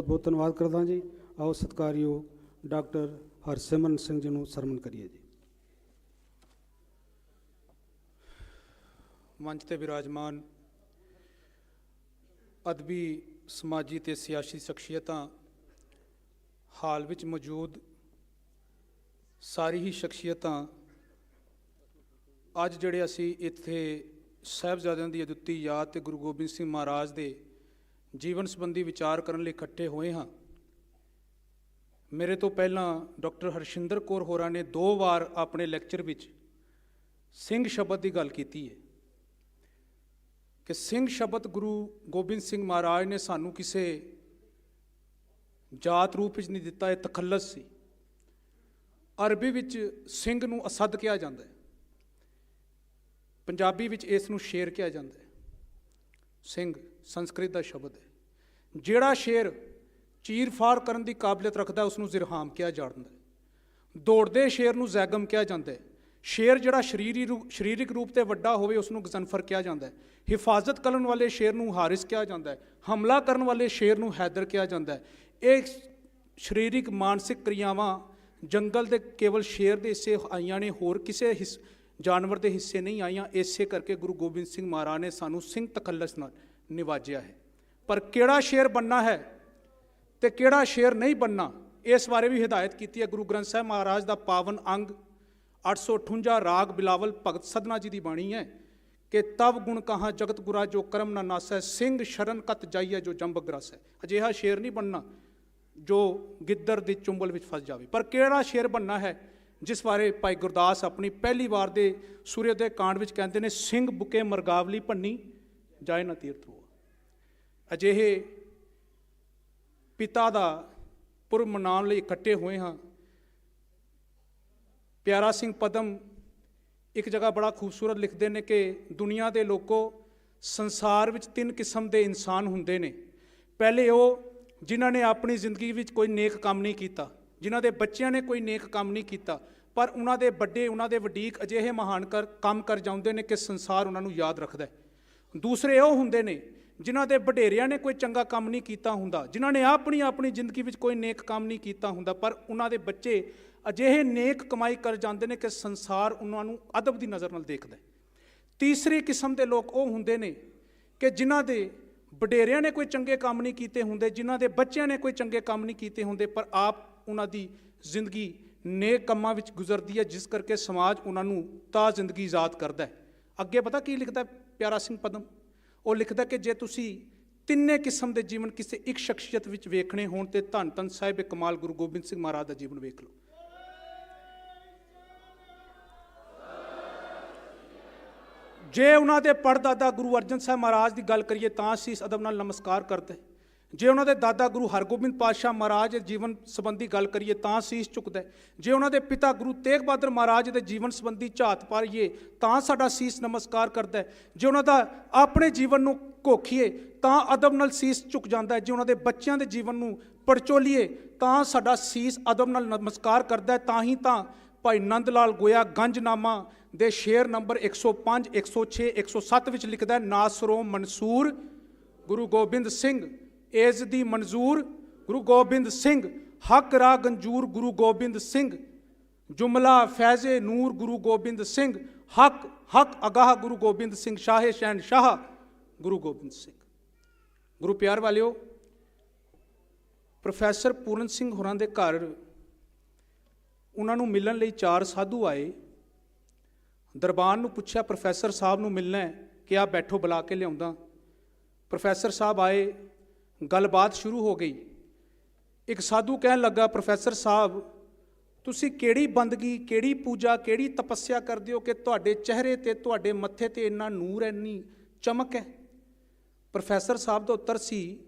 ਬਹੁਤ ਬਹੁਤ ਧੰਨਵਾਦ ਕਰਦਾ ਜੀ। ਆਓ ਸਤਿਕਾਰਯੋਗ ਡਾਕਟਰ ਹਰਸਿਮਰਨ ਸਿੰਘ ਜੀ ਨੂੰ ਸਰਮਨ ਕਰੀਏ ਜੀ। ਮੰਚ ਤੇ ਵਿਰਾਜਮਾਨ ਅਦਬੀ ਸਮਾਜੀ ਤੇ ਸਿਆਸੀ ਸ਼ਖਸੀਅਤਾਂ ਹਾਲ ਵਿੱਚ ਮੌਜੂਦ ਸਾਰੀ ਹੀ ਸ਼ਖਸੀਅਤਾਂ ਅੱਜ ਜਿਹੜੇ ਅਸੀਂ ਇੱਥੇ ਸਾਹਿਬਜ਼ਾਦਿਆਂ ਦੀ ਅਦੁੱਤੀ ਯਾਦ ਤੇ ਗੁਰੂ ਗੋਬਿੰਦ ਸਿੰਘ ਮਹਾਰਾਜ ਦੇ ਜੀਵਨ ਸੰਬੰਧੀ ਵਿਚਾਰ ਕਰਨ ਲਈ ਇਕੱਠੇ ਹੋਏ ਹਾਂ। ਮੇਰੇ ਤੋਂ ਪਹਿਲਾਂ ਡਾਕਟਰ ਹਰਸ਼ਿੰਦਰ ਕੌਰ ਹੋਰਾਂ ਨੇ ਦੋ ਵਾਰ ਆਪਣੇ ਲੈਕਚਰ ਵਿੱਚ ਸਿੰਘ ਸ਼ਬਦ ਦੀ ਗੱਲ ਕੀਤੀ ਹੈ। ਕਿ ਸਿੰਘ ਸ਼ਬਦ ਗੁਰੂ ਗੋਬਿੰਦ ਸਿੰਘ ਮਹਾਰਾਜ ਨੇ ਸਾਨੂੰ ਕਿਸੇ ਜਾਤ ਰੂਪ ਵਿੱਚ ਨਹੀਂ ਦਿੱਤਾ, ਇਹ ਤਖੱਲਸ ਸੀ। ਅਰਬੀ ਵਿੱਚ ਸਿੰਘ ਨੂੰ ਅਸਦ ਕਿਹਾ ਜਾਂਦਾ ਹੈ। ਪੰਜਾਬੀ ਵਿੱਚ ਇਸ ਨੂੰ ਸ਼ੇਰ ਕਿਹਾ ਜਾਂਦਾ ਹੈ। ਸਿੰਘ ਸੰਸਕ੍ਰਿਤ ਦਾ ਸ਼ਬਦ ਹੈ। ਜਿਹੜਾ ਸ਼ੇਰ ਚੀਰ-ਫਾੜ ਕਰਨ ਦੀ ਕਾਬਲੀਅਤ ਰੱਖਦਾ ਉਸ ਨੂੰ ਜ਼ਿਰਹਾਮ ਕਿਹਾ ਜਾਂਦਾ ਹੈ। ਦੌੜਦੇ ਸ਼ੇਰ ਨੂੰ ਜ਼ੈਗਮ ਕਿਹਾ ਜਾਂਦਾ ਹੈ। ਸ਼ੇਰ ਜਿਹੜਾ ਸ਼ਰੀਰੀ ਰੂ- ਸਰੀਰਕ ਰੂਪ ਤੇ ਵੱਡਾ ਹੋਵੇ ਉਸ ਨੂੰ ਗਜ਼ਨਫਰ ਕਿਹਾ ਜਾਂਦਾ ਹੈ। ਹਿਫਾਜ਼ਤ ਕਰਨ ਵਾਲੇ ਸ਼ੇਰ ਨੂੰ ਹਾਰਿਸ ਕਿਹਾ ਜਾਂਦਾ ਹੈ। ਹਮਲਾ ਕਰਨ ਵਾਲੇ ਸ਼ੇਰ ਨੂੰ ਹੈਦਰ ਕਿਹਾ ਜਾਂਦਾ ਹੈ। ਇਹ ਸਰੀਰਿਕ ਮਾਨਸਿਕ ਕਿਰਿਆਵਾਂ ਜੰਗਲ ਦੇ ਕੇਵਲ ਸ਼ੇਰ ਦੇ ਹਿੱਸੇ ਆਈਆਂ ਨੇ, ਹੋਰ ਕਿਸੇ ਹਿੱਸ, ਜਾਨਵਰ ਦੇ ਹਿੱਸੇ ਨਹੀਂ ਆਈਆਂ। ਇਸੇ ਕਰਕੇ ਗੁਰੂ ਗੋਬਿੰਦ ਸਿੰਘ ਮਹਾਰਾਜ ਨੇ ਸਾਨੂੰ ਸਿੰਘ ਤਖੱਲਸ ਨਾਲ ਨਿਵਾਜਿਆ ਹੈ। ਪਰ ਕਿਹੜਾ ਸ਼ੇਰ ਬੰਨਾ ਹੈ ਤੇ ਕਿਹੜਾ ਸ਼ੇਰ ਨਹੀਂ ਬੰਨਾ ਇਸ ਬਾਰੇ ਵੀ ਹਦਾਇਤ ਕੀਤੀ ਹੈ ਗੁਰੂ ਗ੍ਰੰਥ ਸਾਹਿਬ ਮਹਾਰਾਜ ਦਾ ਪਾਵਨ ਅੰਗ 858 ਰਾਗ ਬਿਲਾਵਲ ਭਗਤ ਸਦਨਾ ਜੀ ਦੀ ਬਾਣੀ ਹੈ ਕਿ ਤਵ ਗੁਣ ਕਹਾ ਜਗਤ ਗੁਰਾ ਜੋ ਕਰਮ ਨਾ ਨਾਸੈ, ਸਿੰਘ ਸ਼ਰਨ ਕਤ ਜਾਈਏ ਜੋ ਜੰਬ ਗ੍ਰਸ। ਹੈ ਅਜਿਹਾ ਸ਼ੇਰ ਨਹੀਂ ਬੰਨਾ ਜੋ ਗਿੱਦੜ ਦੀ ਚੁੰਬਲ ਵਿੱਚ ਫਸ ਜਾਵੇ। ਪਰ ਕਿਹੜਾ ਸ਼ੇਰ ਬੰਨਾ ਹੈ ਜਿਸ ਬਾਰੇ ਭਾਈ ਗੁਰਦਾਸ ਆਪਣੀ ਪਹਿਲੀ ਵਾਰ ਦੇ ਸੂਰਯੋਦੈ ਕਾਂਡ ਵਿੱਚ ਕਹਿੰਦੇ ਨੇ, ਸਿੰਘ ਬੁਕੇ ਮਰਗਾਵਲੀ ਭੰਨੀ, ਜਾਏ ਨਾ ਤੀਰਥ ਹੋਆ ਅਜਿਹੇ ਪਿਤਾ ਦਾ ਪੁਰਬ ਮਨਾਉਣ ਲਈ ਇਕੱਠੇ ਹੋਏ ਹਾਂ। ਪਿਆਰਾ ਸਿੰਘ ਪਦਮ ਇੱਕ ਜਗ੍ਹਾ ਬੜਾ ਖੂਬਸੂਰਤ ਲਿਖਦੇ ਨੇ ਕਿ ਦੁਨੀਆ ਦੇ ਲੋਕੋ ਸੰਸਾਰ ਵਿੱਚ ਤਿੰਨ ਕਿਸਮ ਦੇ ਇਨਸਾਨ ਹੁੰਦੇ ਨੇ। ਪਹਿਲੇ ਉਹ ਜਿਨ੍ਹਾਂ ਨੇ ਆਪਣੀ ਜ਼ਿੰਦਗੀ ਵਿੱਚ ਕੋਈ ਨੇਕ ਕੰਮ ਨਹੀਂ ਕੀਤਾ, ਜਿਨ੍ਹਾਂ ਦੇ ਬੱਚਿਆਂ ਨੇ ਕੋਈ ਨੇਕ ਕੰਮ ਨਹੀਂ ਕੀਤਾ, ਪਰ ਉਹਨਾਂ ਦੇ ਵੱਡੇ, ਉਹਨਾਂ ਦੇ ਵਡੀਕ ਅਜਿਹੇ ਮਹਾਨ ਕਰ, ਕੰਮ ਕਰ ਜਾਂਦੇ ਨੇ ਕਿ ਸੰਸਾਰ ਉਹਨਾਂ ਨੂੰ ਯਾਦ ਰੱਖਦਾ ਹੈ। ਦੂਸਰੇ ਉਹ ਹੁੰਦੇ ਨੇ ਜਿਨ੍ਹਾਂ ਦੇ ਵਡੇਰਿਆਂ ਨੇ ਕੋਈ ਚੰਗਾ ਕੰਮ ਨਹੀਂ ਕੀਤਾ ਹੁੰਦਾ, ਜਿਨ੍ਹਾਂ ਨੇ ਆਪਣੀ ਆਪਣੀ ਜ਼ਿੰਦਗੀ ਵਿੱਚ ਕੋਈ ਨੇਕ ਕੰਮ ਨਹੀਂ ਕੀਤਾ ਹੁੰਦਾ, ਪਰ ਉਹਨਾਂ ਦੇ ਬੱਚੇ ਅਜਿਹੇ ਨੇਕ ਕਮਾਈ ਕਰ ਜਾਂਦੇ ਨੇ ਕਿ ਸੰਸਾਰ ਉਹਨਾਂ ਨੂੰ ਅਦਬ ਦੀ ਨਜ਼ਰ ਨਾਲ ਦੇਖਦਾ ਹੈ। ਤੀਸਰੀ ਕਿਸਮ ਦੇ ਲੋਕ ਉਹ ਹੁੰਦੇ ਨੇ ਕਿ ਜਿਨ੍ਹਾਂ ਦੇ ਵਡੇਰਿਆਂ ਨੇ ਕੋਈ ਚੰਗੇ ਕੰਮ ਨਹੀਂ ਕੀਤੇ ਹੁੰਦੇ, ਜਿਨ੍ਹਾਂ ਦੇ ਬੱਚਿਆਂ ਨੇ ਕੋਈ ਚੰਗੇ ਕੰਮ ਨਹੀਂ ਕੀਤੇ ਹੁੰਦੇ, ਪਰ ਆਪ ਉਹਨਾਂ ਦੀ ਜ਼ਿੰਦਗੀ ਨੇਕ ਕੰਮਾਂ ਵਿੱਚ ਗੁਜ਼ਰਦੀ ਹੈ, ਜਿਸ ਕਰਕੇ ਸਮਾਜ ਉਹਨਾਂ ਨੂੰ ਤਾਂ ਜ਼ਿੰਦਗੀ ਯਾਦ ਕਰਦਾ ਹੈ। ਅੱਗੇ ਪਤਾ ਕੀ ਲਿਖਦਾ ਪਿਆਰਾ ਸਿੰਘ ਪਦਮ। ਉਹ ਲਿਖਦਾ ਕਿ ਜੇ ਤੁਸੀਂ ਤਿੰਨੇ ਕਿਸਮ ਦੇ ਜੀਵਨ ਕਿਸੇ ਇੱਕ ਸ਼ਖਸੀਅਤ ਵਿੱਚ ਵੇਖਣੇ ਹੋਣ ਤੇ ਧੰਨ ਧੰਨ ਸਾਹਿਬ ਕਮਾਲ ਗੁਰੂ ਗੋਬਿੰਦ ਸਿੰਘ ਮਹਾਰਾਜ ਦਾ ਜੀਵਨ ਵੇਖ ਲਓ। ਜੇ ਉਹਨਾਂ ਦੇ ਪੜਦਾਦਾ ਗੁਰੂ ਅਰਜਨ ਸਾਹਿਬ ਮਹਾਰਾਜ ਦੀ ਗੱਲ ਕਰੀਏ ਤਾਂ ਅਸੀਂ ਇਸ ਅਦਬ ਨਾਲ ਨਮਸਕਾਰ ਕਰਦੇ ਜੇ ਉਹਨਾਂ ਦੇ ਦਾਦਾ ਗੁਰੂ ਹਰਗੋਬਿੰਦ ਪਾਤਸ਼ਾਹ ਮਹਾਰਾਜ ਦੇ ਜੀਵਨ ਸੰਬੰਧੀ ਗੱਲ ਕਰੀਏ ਤਾਂ ਸੀਸ ਝੁਕਦਾ ਜੇ ਉਹਨਾਂ ਦੇ ਪਿਤਾ ਗੁਰੂ ਤੇਗ ਬਹਾਦਰ ਮਹਾਰਾਜ ਦੇ ਜੀਵਨ ਸੰਬੰਧੀ ਝਾਤ ਪਾਈਏ ਤਾਂ ਸਾਡਾ ਸੀਸ ਨਮਸਕਾਰ ਕਰਦਾ ਜੇ ਉਹਨਾਂ ਦਾ ਆਪਣੇ ਜੀਵਨ ਨੂੰ ਕੋਖੀਏ ਤਾਂ ਅਦਬ ਨਾਲ ਸੀਸ ਝੁਕ ਜਾਂਦਾ ਹੈ। ਜੇ ਉਹਨਾਂ ਦੇ ਬੱਚਿਆਂ ਦੇ ਜੀਵਨ ਨੂੰ ਪੜਚੋਲੀਏ ਤਾਂ ਸਾਡਾ ਸੀਸ ਅਦਬ ਨਾਲ ਨਮਸਕਾਰ ਕਰਦਾ ਹੈ। ਤਾਂ ਹੀ ਤਾਂ ਭਾਈ ਨੰਦ ਲਾਲ ਗੋਇਆ ਗੰਜਨਾਮਾ ਦੇ ਸ਼ੇਰ ਨੰਬਰ 105 106 107 ਵਿੱਚ ਲਿਖਦਾ ਹੈ, ਨਾਸਰੋ ਮਨਸੂਰ ਗੁਰੂ ਗੋਬਿੰਦ ਸਿੰਘ ਏਜ਼ ਦੀ ਮਨਜ਼ੂਰ ਗੁਰੂ ਗੋਬਿੰਦ ਸਿੰਘ, ਹੱਕ ਰਾਹ ਗੰਜੂਰ ਗੁਰੂ ਗੋਬਿੰਦ ਸਿੰਘ, ਜੁਮਲਾ ਫੈਜ਼ੇ ਨੂਰ ਗੁਰੂ ਗੋਬਿੰਦ ਸਿੰਘ, ਹੱਕ ਹੱਕ ਅਗਾਹ ਗੁਰੂ ਗੋਬਿੰਦ ਸਿੰਘ, ਸ਼ਾਹੇ ਸ਼ਹਿਨ ਸ਼ਾਹ ਗੁਰੂ ਗੋਬਿੰਦ ਸਿੰਘ। ਗੁਰੂ ਪਿਆਰ ਵਾਲਿਓ, ਪ੍ਰੋਫੈਸਰ ਪੂਰਨ ਸਿੰਘ ਹੋਰਾਂ ਦੇ ਘਰ ਉਹਨਾਂ ਨੂੰ ਮਿਲਣ ਲਈ ਚਾਰ ਸਾਧੂ ਆਏ। ਦਰਬਾਨ ਨੂੰ ਪੁੱਛਿਆ, ਪ੍ਰੋਫੈਸਰ ਸਾਹਿਬ ਨੂੰ ਮਿਲਣਾ ਹੈ ਕਿ ਆ ਬੈਠੋ ਬੁਲਾ ਕੇ ਲਿਆਉਂਦਾ? ਪ੍ਰੋਫੈਸਰ ਸਾਹਿਬ ਆਏ। ਗੱਲਬਾਤ ਸ਼ੁਰੂ ਹੋ ਗਈ। ਇੱਕ ਸਾਧੂ ਕਹਿਣ ਲੱਗਾ, ਪ੍ਰੋਫੈਸਰ ਸਾਹਿਬ, ਤੁਸੀਂ ਕਿਹੜੀ ਬੰਦਗੀ, ਕਿਹੜੀ ਪੂਜਾ, ਕਿਹੜੀ ਤਪੱਸਿਆ ਕਰਦੇ ਹੋ ਕਿ ਤੁਹਾਡੇ ਚਿਹਰੇ ਤੇ ਤੁਹਾਡੇ ਮੱਥੇ ਤੇ ਇੰਨਾ ਨੂਰ, ਇੰਨੀ ਚਮਕ ਹੈ? ਪ੍ਰੋਫੈਸਰ ਸਾਹਿਬ ਦਾ ਉੱਤਰ ਸੀ,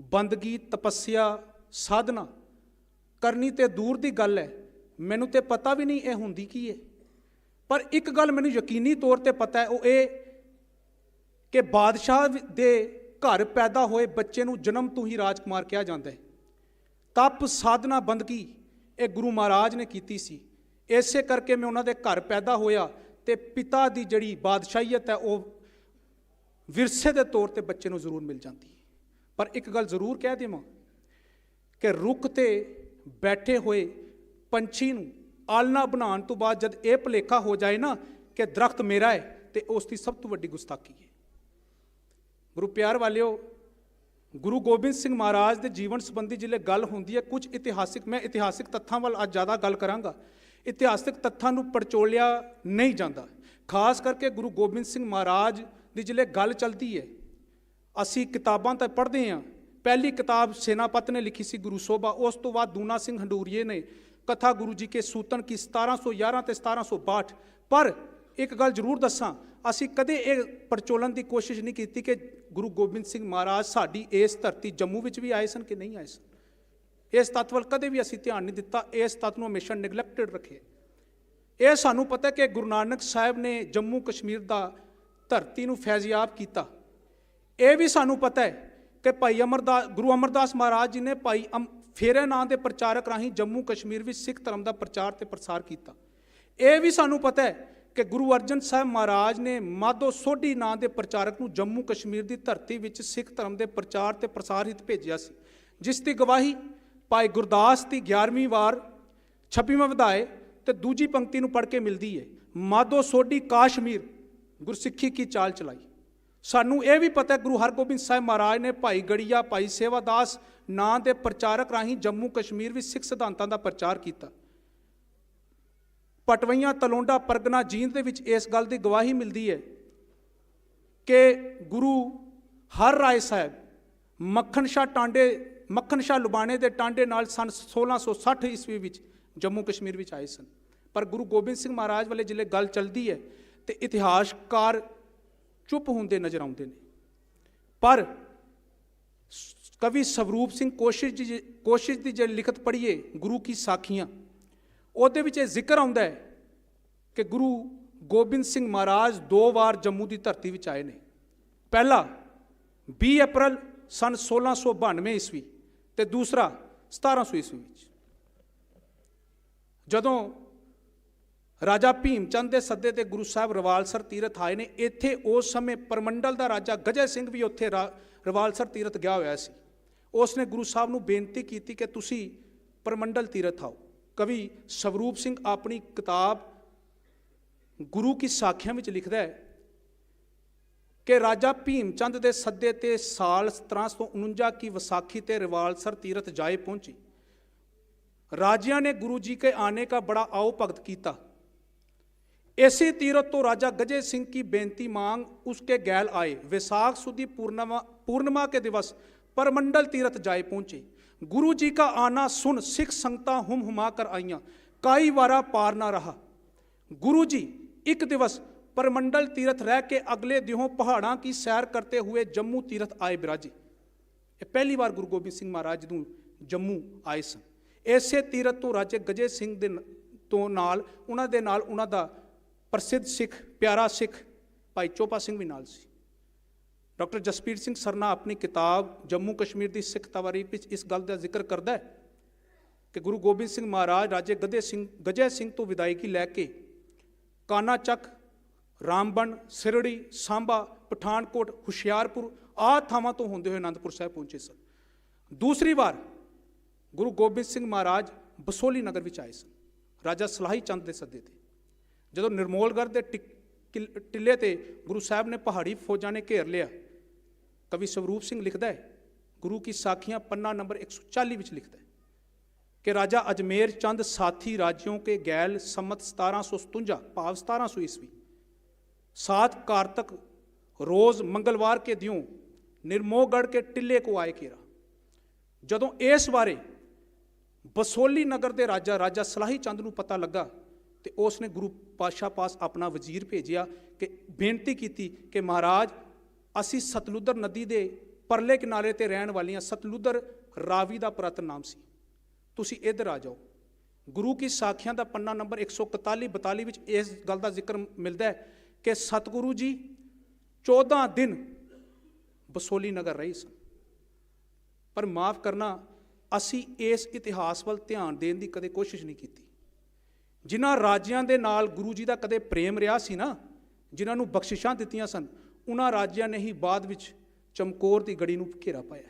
ਬੰਦਗੀ, ਤਪੱਸਿਆ, ਸਾਧਨਾ ਕਰਨੀ ਤੇ ਦੂਰ ਦੀ ਗੱਲ ਹੈ। ਮੈਨੂੰ ਤੇ ਪਤਾ ਵੀ ਨਹੀਂ ਇਹ ਹੁੰਦੀ ਕੀ ਹੈ। ਪਰ ਇੱਕ ਗੱਲ ਮੈਨੂੰ ਯਕੀਨੀ ਤੌਰ ਤੇ ਪਤਾ ਹੈ, ਉਹ ਇਹ ਕਿ ਬਾਦਸ਼ਾਹ ਦੇ ਘਰ ਪੈਦਾ ਹੋਏ ਬੱਚੇ ਨੂੰ ਜਨਮ ਤੋਂ ਹੀ ਰਾਜਕੁਮਾਰ ਕਿਹਾ ਜਾਂਦਾ ਹੈ। ਤਪ ਸਾਧਨਾ ਬੰਦਗੀ ਇਹ ਗੁਰੂ ਮਹਾਰਾਜ ਨੇ ਕੀਤੀ ਸੀ। ਇਸੇ ਕਰਕੇ ਮੈਂ ਉਹਨਾਂ ਦੇ ਘਰ ਪੈਦਾ ਹੋਇਆ ਤੇ ਪਿਤਾ ਦੀ ਜਿਹੜੀ ਬਾਦਸ਼ਾਹੀਅਤ ਹੈ, ਉਹ ਵਿਰਸੇ ਦੇ ਤੌਰ ਤੇ ਬੱਚੇ ਨੂੰ ਜ਼ਰੂਰ ਮਿਲ ਜਾਂਦੀ ਹੈ। ਪਰ ਇੱਕ ਗੱਲ ਜ਼ਰੂਰ ਕਹਿ ਦੇਵਾਂ ਕਿ ਰੁੱਖ ਤੇ ਬੈਠੇ ਹੋਏ ਪੰਛੀ ਨੂੰ ਆਲਣਾ ਬਣਾਉਣ ਤੋਂ ਬਾਅਦ ਜਦ ਇਹ ਭੁਲੇਖਾ ਹੋ ਜਾਏ ਨਾ ਕਿ ਦਰਖਤ ਮੇਰਾ ਹੈ ਤੇ ਉਸ ਦੀ ਸਭ ਤੋਂ ਵੱਡੀ ਗੁਸਤਾਖੀ ਹੈ। ਗੁਰੂ ਪਿਆਰ ਵਾਲਿਓ, ਗੁਰੂ ਗੋਬਿੰਦ ਸਿੰਘ ਮਹਾਰਾਜ ਦੇ ਜੀਵਨ ਸੰਬੰਧੀ ਜਿਲੇ ਗੱਲ ਹੁੰਦੀ ਹੈ, ਕੁਝ ਇਤਿਹਾਸਿਕ, ਮੈਂ ਇਤਿਹਾਸਿਕ ਤੱਥਾਂ ਵੱਲ ਅੱਜ ਜ਼ਿਆਦਾ ਗੱਲ ਕਰਾਂਗਾ। ਇਤਿਹਾਸਿਕ ਤੱਥਾਂ ਨੂੰ ਪਰਚੋਲਿਆ ਨਹੀਂ ਜਾਂਦਾ। ਖਾਸ ਕਰਕੇ ਗੁਰੂ ਗੋਬਿੰਦ ਸਿੰਘ ਮਹਾਰਾਜ ਦੀ ਜਿਲੇ ਗੱਲ ਚੱਲਦੀ ਹੈ, ਅਸੀਂ ਕਿਤਾਬਾਂ ਤਾਂ ਪੜ੍ਹਦੇ ਹਾਂ। ਪਹਿਲੀ ਕਿਤਾਬ ਸੈਨਾਪਤ ਨੇ ਲਿਖੀ ਸੀ ਗੁਰੂ ਸੋਭਾ, ਉਸ ਤੋਂ ਬਾਅਦ ਦੂਨਾ ਸਿੰਘ ਹੰਡੂਰੀਏ ਨੇ ਕਥਾ ਗੁਰੂ ਜੀ ਕੇ ਸੂਤਨ ਕੀ 1711 ਤੇ 1762 ਪਰ ਇੱਕ ਗੱਲ ਜ਼ਰੂਰ ਦੱਸਾਂ ਅਸੀਂ ਕਦੇ ਇਹ ਪਰਚੋਲਨ ਦੀ ਕੋਸ਼ਿਸ਼ ਨਹੀਂ ਕੀਤੀ ਕਿ ਗੁਰੂ ਗੋਬਿੰਦ ਸਿੰਘ ਮਹਾਰਾਜ ਸਾਡੀ ਇਸ ਧਰਤੀ ਜੰਮੂ ਵਿੱਚ ਵੀ ਆਏ ਸਨ ਕਿ ਨਹੀਂ ਆਏ ਸਨ। ਇਸ ਤੱਤ ਵੱਲ ਕਦੇ ਵੀ ਅਸੀਂ ਧਿਆਨ ਨਹੀਂ ਦਿੱਤਾ, ਇਸ ਤੱਤ ਨੂੰ ਹਮੇਸ਼ਾ ਨੈਗਲੈਕਟਡ ਰੱਖਿਆ ਇਹ ਸਾਨੂੰ ਪਤਾ ਕਿ ਗੁਰੂ ਨਾਨਕ ਸਾਹਿਬ ਨੇ ਜੰਮੂ ਕਸ਼ਮੀਰ ਦਾ ਧਰਤੀ ਨੂੰ ਫੈਜ਼ਯਾਬ ਕੀਤਾ। ਇਹ ਵੀ ਸਾਨੂੰ ਪਤਾ ਹੈ ਕਿ ਭਾਈ ਅਮਰਦਾਸ ਗੁਰੂ ਅਮਰਦਾਸ ਮਹਾਰਾਜ ਜੀ ਨੇ ਭਾਈ ਅਮ, ਫੇਰੇ ਨਾਂ ਦੇ ਪ੍ਰਚਾਰਕ ਰਾਹੀਂ ਜੰਮੂ ਕਸ਼ਮੀਰ ਵਿੱਚ ਸਿੱਖ ਧਰਮ ਦਾ ਪ੍ਰਚਾਰ ਤੇ ਪ੍ਰਸਾਰ ਕੀਤਾ। ਇਹ ਵੀ ਸਾਨੂੰ ਪਤਾ ਹੈ ਕਿ ਗੁਰੂ ਅਰਜਨ ਸਾਹਿਬ ਮਹਾਰਾਜ ਨੇ ਮਾਧੋ ਸੋਢੀ ਨਾਂ ਦੇ ਪ੍ਰਚਾਰਕ ਨੂੰ ਜੰਮੂ ਕਸ਼ਮੀਰ ਦੀ ਧਰਤੀ ਵਿੱਚ ਸਿੱਖ ਧਰਮ ਦੇ ਪ੍ਰਚਾਰ ਤੇ ਪ੍ਰਸਾਰ ਹਿਤ ਭੇਜਿਆ ਸੀ, ਜਿਸ ਦੀ ਗਵਾਹੀ ਭਾਈ ਗੁਰਦਾਸ ਦੀ 11ਵੀਂ ਵਾਰ 26ਵਾਂ ਵਧਾਏ ਤੇ ਦੂਜੀ ਪੰਕਤੀ ਨੂੰ ਪੜ੍ਹ ਕੇ ਮਿਲਦੀ ਹੈ ਮਾਧੋ ਸੋਢੀ ਕਾਸ਼ਮੀਰ ਗੁਰਸਿੱਖੀ ਕੀ ਚਾਲ ਚਲਾਈ। ਸਾਨੂੰ ਇਹ ਵੀ ਪਤਾ ਹੈ ਗੁਰੂ ਹਰਗੋਬਿੰਦ ਸਾਹਿਬ ਮਹਾਰਾਜ ਨੇ ਭਾਈ ਗੜੀਆ, ਭਾਈ ਸੇਵਾਦਾਸ ਨਾਂ ਦੇ ਪ੍ਰਚਾਰਕ ਰਾਹੀਂ ਜੰਮੂ ਕਸ਼ਮੀਰ ਵਿੱਚ ਸਿੱਖ ਸਿਧਾਂਤਾਂ ਦਾ ਪ੍ਰਚਾਰ ਕੀਤਾ। ਪਟਵਈਆਂ ਤਲੋਂਡਾ ਪਰਗਨਾ ਜੀਂਦ ਦੇ ਵਿੱਚ ਇਸ ਗੱਲ ਦੀ ਗਵਾਹੀ ਮਿਲਦੀ ਹੈ ਕਿ ਗੁਰੂ ਹਰ ਰਾਏ ਸਾਹਿਬ ਮੱਖਣ ਸ਼ਾਹ ਟਾਂਡੇ ਮੱਖਣ ਸ਼ਾਹ ਲੁਬਾਣੇ ਦੇ ਟਾਂਡੇ ਨਾਲ ਸਨ 1660 ਈਸਵੀ ਵਿੱਚ ਜੰਮੂ ਕਸ਼ਮੀਰ ਵਿੱਚ ਆਏ ਸਨ। ਪਰ ਗੁਰੂ ਗੋਬਿੰਦ ਸਿੰਘ ਮਹਾਰਾਜ ਵਾਲੇ ਜਿਲੇ ਗੱਲ ਚੱਲਦੀ ਹੈ ਤੇ ਇਤਿਹਾਸਕਾਰ ਚੁੱਪ ਹੁੰਦੇ ਨਜ਼ਰ ਆਉਂਦੇ ਨੇ। ਪਰ ਕਵੀ ਸਵਰੂਪ ਸਿੰਘ ਕੋਸ਼ਿਸ਼ ਦੀ ਕੋਸ਼ਿਸ਼ ਦੀ ਜੇ ਲਿਖਤ ਪੜ੍ਹੀਏ ਗੁਰੂ ਕੀ ਸਾਖੀਆਂ ਉਹਦੇ ਵਿੱਚ ਇਹ ਜ਼ਿਕਰ ਆਉਂਦਾ ਹੈ ਕਿ ਗੁਰੂ ਗੋਬਿੰਦ ਸਿੰਘ ਮਹਾਰਾਜ ਦੋ ਵਾਰ ਜੰਮੂ ਦੀ ਧਰਤੀ ਵਿੱਚ ਆਏ ਨੇ। ਪਹਿਲਾ 20 ਅਪ੍ਰੈਲ ਸਨ 1692 ਈਸਵੀ ਤੇ ਦੂਸਰਾ 1700 ਈਸਵੀ ਵਿੱਚ। ਜਦੋਂ ਰਾਜਾ ਭੀਮ ਚੰਦ ਦੇ ਸੱਦੇ ਤੇ ਗੁਰੂ ਸਾਹਿਬ ਰਵਾਲਸਰ ਤੀਰਥ ਆਏ ਨੇ, ਇੱਥੇ ਉਸ ਸਮੇਂ ਪਰਮੰਡਲ ਦਾ ਰਾਜਾ ਗਜੈ ਸਿੰਘ ਵੀ ਉੱਥੇ ਰਾ- ਰਵਾਲਸਰ ਤੀਰਥ ਗਿਆ ਹੋਇਆ ਸੀ। ਉਸ ਨੇ ਗੁਰੂ ਸਾਹਿਬ ਨੂੰ ਬੇਨਤੀ ਕੀਤੀ ਕਿ ਤੁਸੀਂ ਪਰਮੰਡਲ ਤੀਰਥ ਆਓ। ਕਵੀ ਸਵਰੂਪ ਸਿੰਘ ਆਪਣੀ ਕਿਤਾਬ ਗੁਰੂ ਕੀ ਸਾਖੀਆਂ ਵਿੱਚ ਲਿਖਦਾ ਹੈ ਕਿ ਰਾਜਾ ਭੀਮ ਚੰਦ ਦੇ ਸੱਦੇ ਤੇ ਸਾਲ 1749 ਕੀ ਵਿਸਾਖੀ ਤੇ ਰਿਵਾਲਸਰ ਤੀਰਥ ਜਾਏ ਪਹੁੰਚੀ। ਰਾਜਿਆਂ ਨੇ ਗੁਰੂ ਜੀ ਕੇ ਆਨੇ ਕਾ ਬੜਾ ਆਓ ਭਗਤ ਕੀਤਾ। ਇਸੇ ਤੀਰਥ ਤੋਂ ਰਾਜਾ ਗਜੇ ਸਿੰਘ ਕੀ ਬੇਨਤੀ ਮੰਗ ਉਸਕੇ ਗੈਲ ਆਏ। ਵਿਸਾਖ ਸੁਦੀ ਪੂਰਨਮਾ ਪੂਰਨਿਮਾ ਕੇ ਦਿਵਸ ਪਰਮੰਡਲ ਤੀਰਥ ਜਾਏ ਪਹੁੰਚੇ। गुरु जी का आना सुन सिख संगता हुम हुमा कर आईयां काई वारा पार ना रहा गुरु जी एक दिवस परमंडल तीरथ रह के अगले दिहों पहाड़ां की सैर करते हुए जम्मू तीरथ आए बिराजे ਇਹ ਪਹਿਲੀ ਵਾਰ ਗੁਰੂ ਗੋਬਿੰਦ ਸਿੰਘ ਮਹਾਰਾਜ ਜਦੋਂ ਜੰਮੂ ਆਏ ਸਨ ਇਸੇ ਤੀਰਥ ਤੋਂ ਰਾਜੇ ਗਜੇ ਸਿੰਘ ਦੇ ਨ- ਤੋਂ ਨਾਲ ਉਹਨਾਂ ਦੇ ਨਾਲ ਉਹਨਾਂ ਦਾ ਪ੍ਰਸਿੱਧ ਸਿੱਖ ਪਿਆਰਾ ਸਿੱਖ ਭਾਈ ਚੋਪਾ ਸਿੰਘ ਵੀ ਨਾਲ ਸੀ ਡਾਕਟਰ ਜਸਪੀਰ ਸਿੰਘ ਸਰਨਾ ਆਪਣੀ ਕਿਤਾਬ ਜੰਮੂ ਕਸ਼ਮੀਰ ਦੀ ਸਿੱਖ ਤਵਾਰੀਖ ਵਿੱਚ ਇਸ ਗੱਲ ਦਾ ਜ਼ਿਕਰ ਕਰਦਾ ਹੈ ਕਿ ਗੁਰੂ ਗੋਬਿੰਦ ਸਿੰਘ ਮਹਾਰਾਜ ਰਾਜੇ ਗਦੇ ਸਿੰਘ, ਗਜੈ ਸਿੰਘ ਤੋਂ ਵਿਦਾਇਗੀ ਲੈ ਕੇ ਕਾਨਾ ਚੱਕ ਰਾਮਬਨ ਸਿਰੜੀ, ਸਾਂਬਾ, ਪਠਾਨਕੋਟ, ਹੁਸ਼ਿਆਰਪੁਰ ਆਹ ਥਾਵਾਂ ਤੋਂ ਹੁੰਦੇ ਹੋਏ ਅਨੰਦਪੁਰ ਸਾਹਿਬ ਪਹੁੰਚੇ ਸਨ। ਦੂਸਰੀ ਵਾਰ ਗੁਰੂ ਗੋਬਿੰਦ ਸਿੰਘ ਮਹਾਰਾਜ ਬਸੋਲੀ ਨਗਰ ਵਿੱਚ ਆਏ ਸਨ। ਰਾਜਾ ਸਲਾਹੀ ਚੰਦ ਦੇ ਸੱਦੇ ਤੇ। ਜਦੋਂ ਨਿਰਮੋਲਗੜ੍ਹ ਦੇ ਟਿਕ- ਕਿਲ- ਟਿੱਲੇ ਤੇ ਗੁਰੂ ਸਾਹਿਬ ਨੇ ਪਹਾੜੀ ਫੌਜਾਂ ਨੇ ਘੇਰ ਲਿਆ ਕਵੀ ਸਵਰੂਪ ਸਿੰਘ ਲਿਖਦਾ ਹੈ, ਗੁਰੂ ਕੀ ਸਾਖੀਆਂ ਪੰਨਾ ਨੰਬਰ 140 ਵਿੱਚ ਲਿਖਦਾ ਹੈ ਕਿ ਰਾਜਾ ਅਜਮੇਰ ਚੰਦ ਸਾਥੀ ਰਾਜਿਓ ਕੇ ਗੈਲ ਸੰਮਤ 1757 ਭਾਵ 1700 ਈਸਵੀ। सात ਕਾਰਤਕ ਰੋਜ਼ ਮੰਗਲਵਾਰ ਕੇ दियों निर्मोहगढ़ ਕੇ ਟਿੱਲੇ ਕੋ ਆਏ केरा ਜਦੋਂ ਇਸ ਬਾਰੇ ਬਸੋਲੀ ਨਗਰ ਦੇ ਰਾਜਾ ਰਾਜਾ ਸਲਾਹੀ ਚੰਦ ਨੂੰ ਪਤਾ ਲੱਗਾ ਤੇ ਉਸ ਨੇ ਗੁਰੂ ਪਾਸ਼ਾ ਪਾਸ ਆਪਣਾ ਵਜ਼ੀਰ ਭੇਜਿਆ ਕਿ ਬੇਨਤੀ ਕੀਤੀ ਕਿ ਮਹਾਰਾਜ ਅਸੀਂ ਸਤਲੁਦਰ ਨਦੀ ਦੇ ਪਰਲੇ ਕਿਨਾਰੇ ਤੇ ਰਹਿਣ ਵਾਲੀਆਂ ਸਤਲੁਦਰ ਰਾਵੀ ਦਾ ਪੁਰਾਤਨ ਨਾਮ ਸੀ। ਤੁਸੀਂ ਇੱਧਰ ਆ ਜਾਓ। ਗੁਰੂ ਕੀ ਸਾਖੀਆਂ ਦਾ ਪੰਨਾ ਨੰਬਰ 141 42 ਵਿੱਚ ਇਸ ਗੱਲ ਦਾ ਜ਼ਿਕਰ ਮਿਲਦਾ ਹੈ ਕਿ ਸਤਿਗੁਰੂ ਜੀ 14 ਦਿਨ ਬਸੋਲੀ ਨਗਰ ਰਹੇ ਸਨ। ਪਰ ਮਾਫ ਕਰਨਾ, ਅਸੀਂ ਇਸ ਇਤਿਹਾਸ ਵੱਲ ਧਿਆਨ ਦੇਣ ਦੀ ਕਦੇ ਕੋਸ਼ਿਸ਼ ਨਹੀਂ ਕੀਤੀ। ਜਿਨ੍ਹਾਂ ਰਾਜਿਆਂ ਦੇ ਨਾਲ ਗੁਰੂ ਜੀ ਦਾ ਕਦੇ ਪ੍ਰੇਮ ਰਿਹਾ ਸੀ ਨਾ, ਜਿਨ੍ਹਾਂ ਨੂੰ ਬਖਸ਼ਿਸ਼ਾਂ ਦਿੱਤੀਆਂ ਸਨ ਉਹਨਾਂ ਰਾਜਿਆਂ ਨੇ ਹੀ ਬਾਅਦ ਵਿੱਚ ਚਮਕੌਰ ਦੀ ਗੜੀ ਨੂੰ ਘੇਰਾ ਪਾਇਆ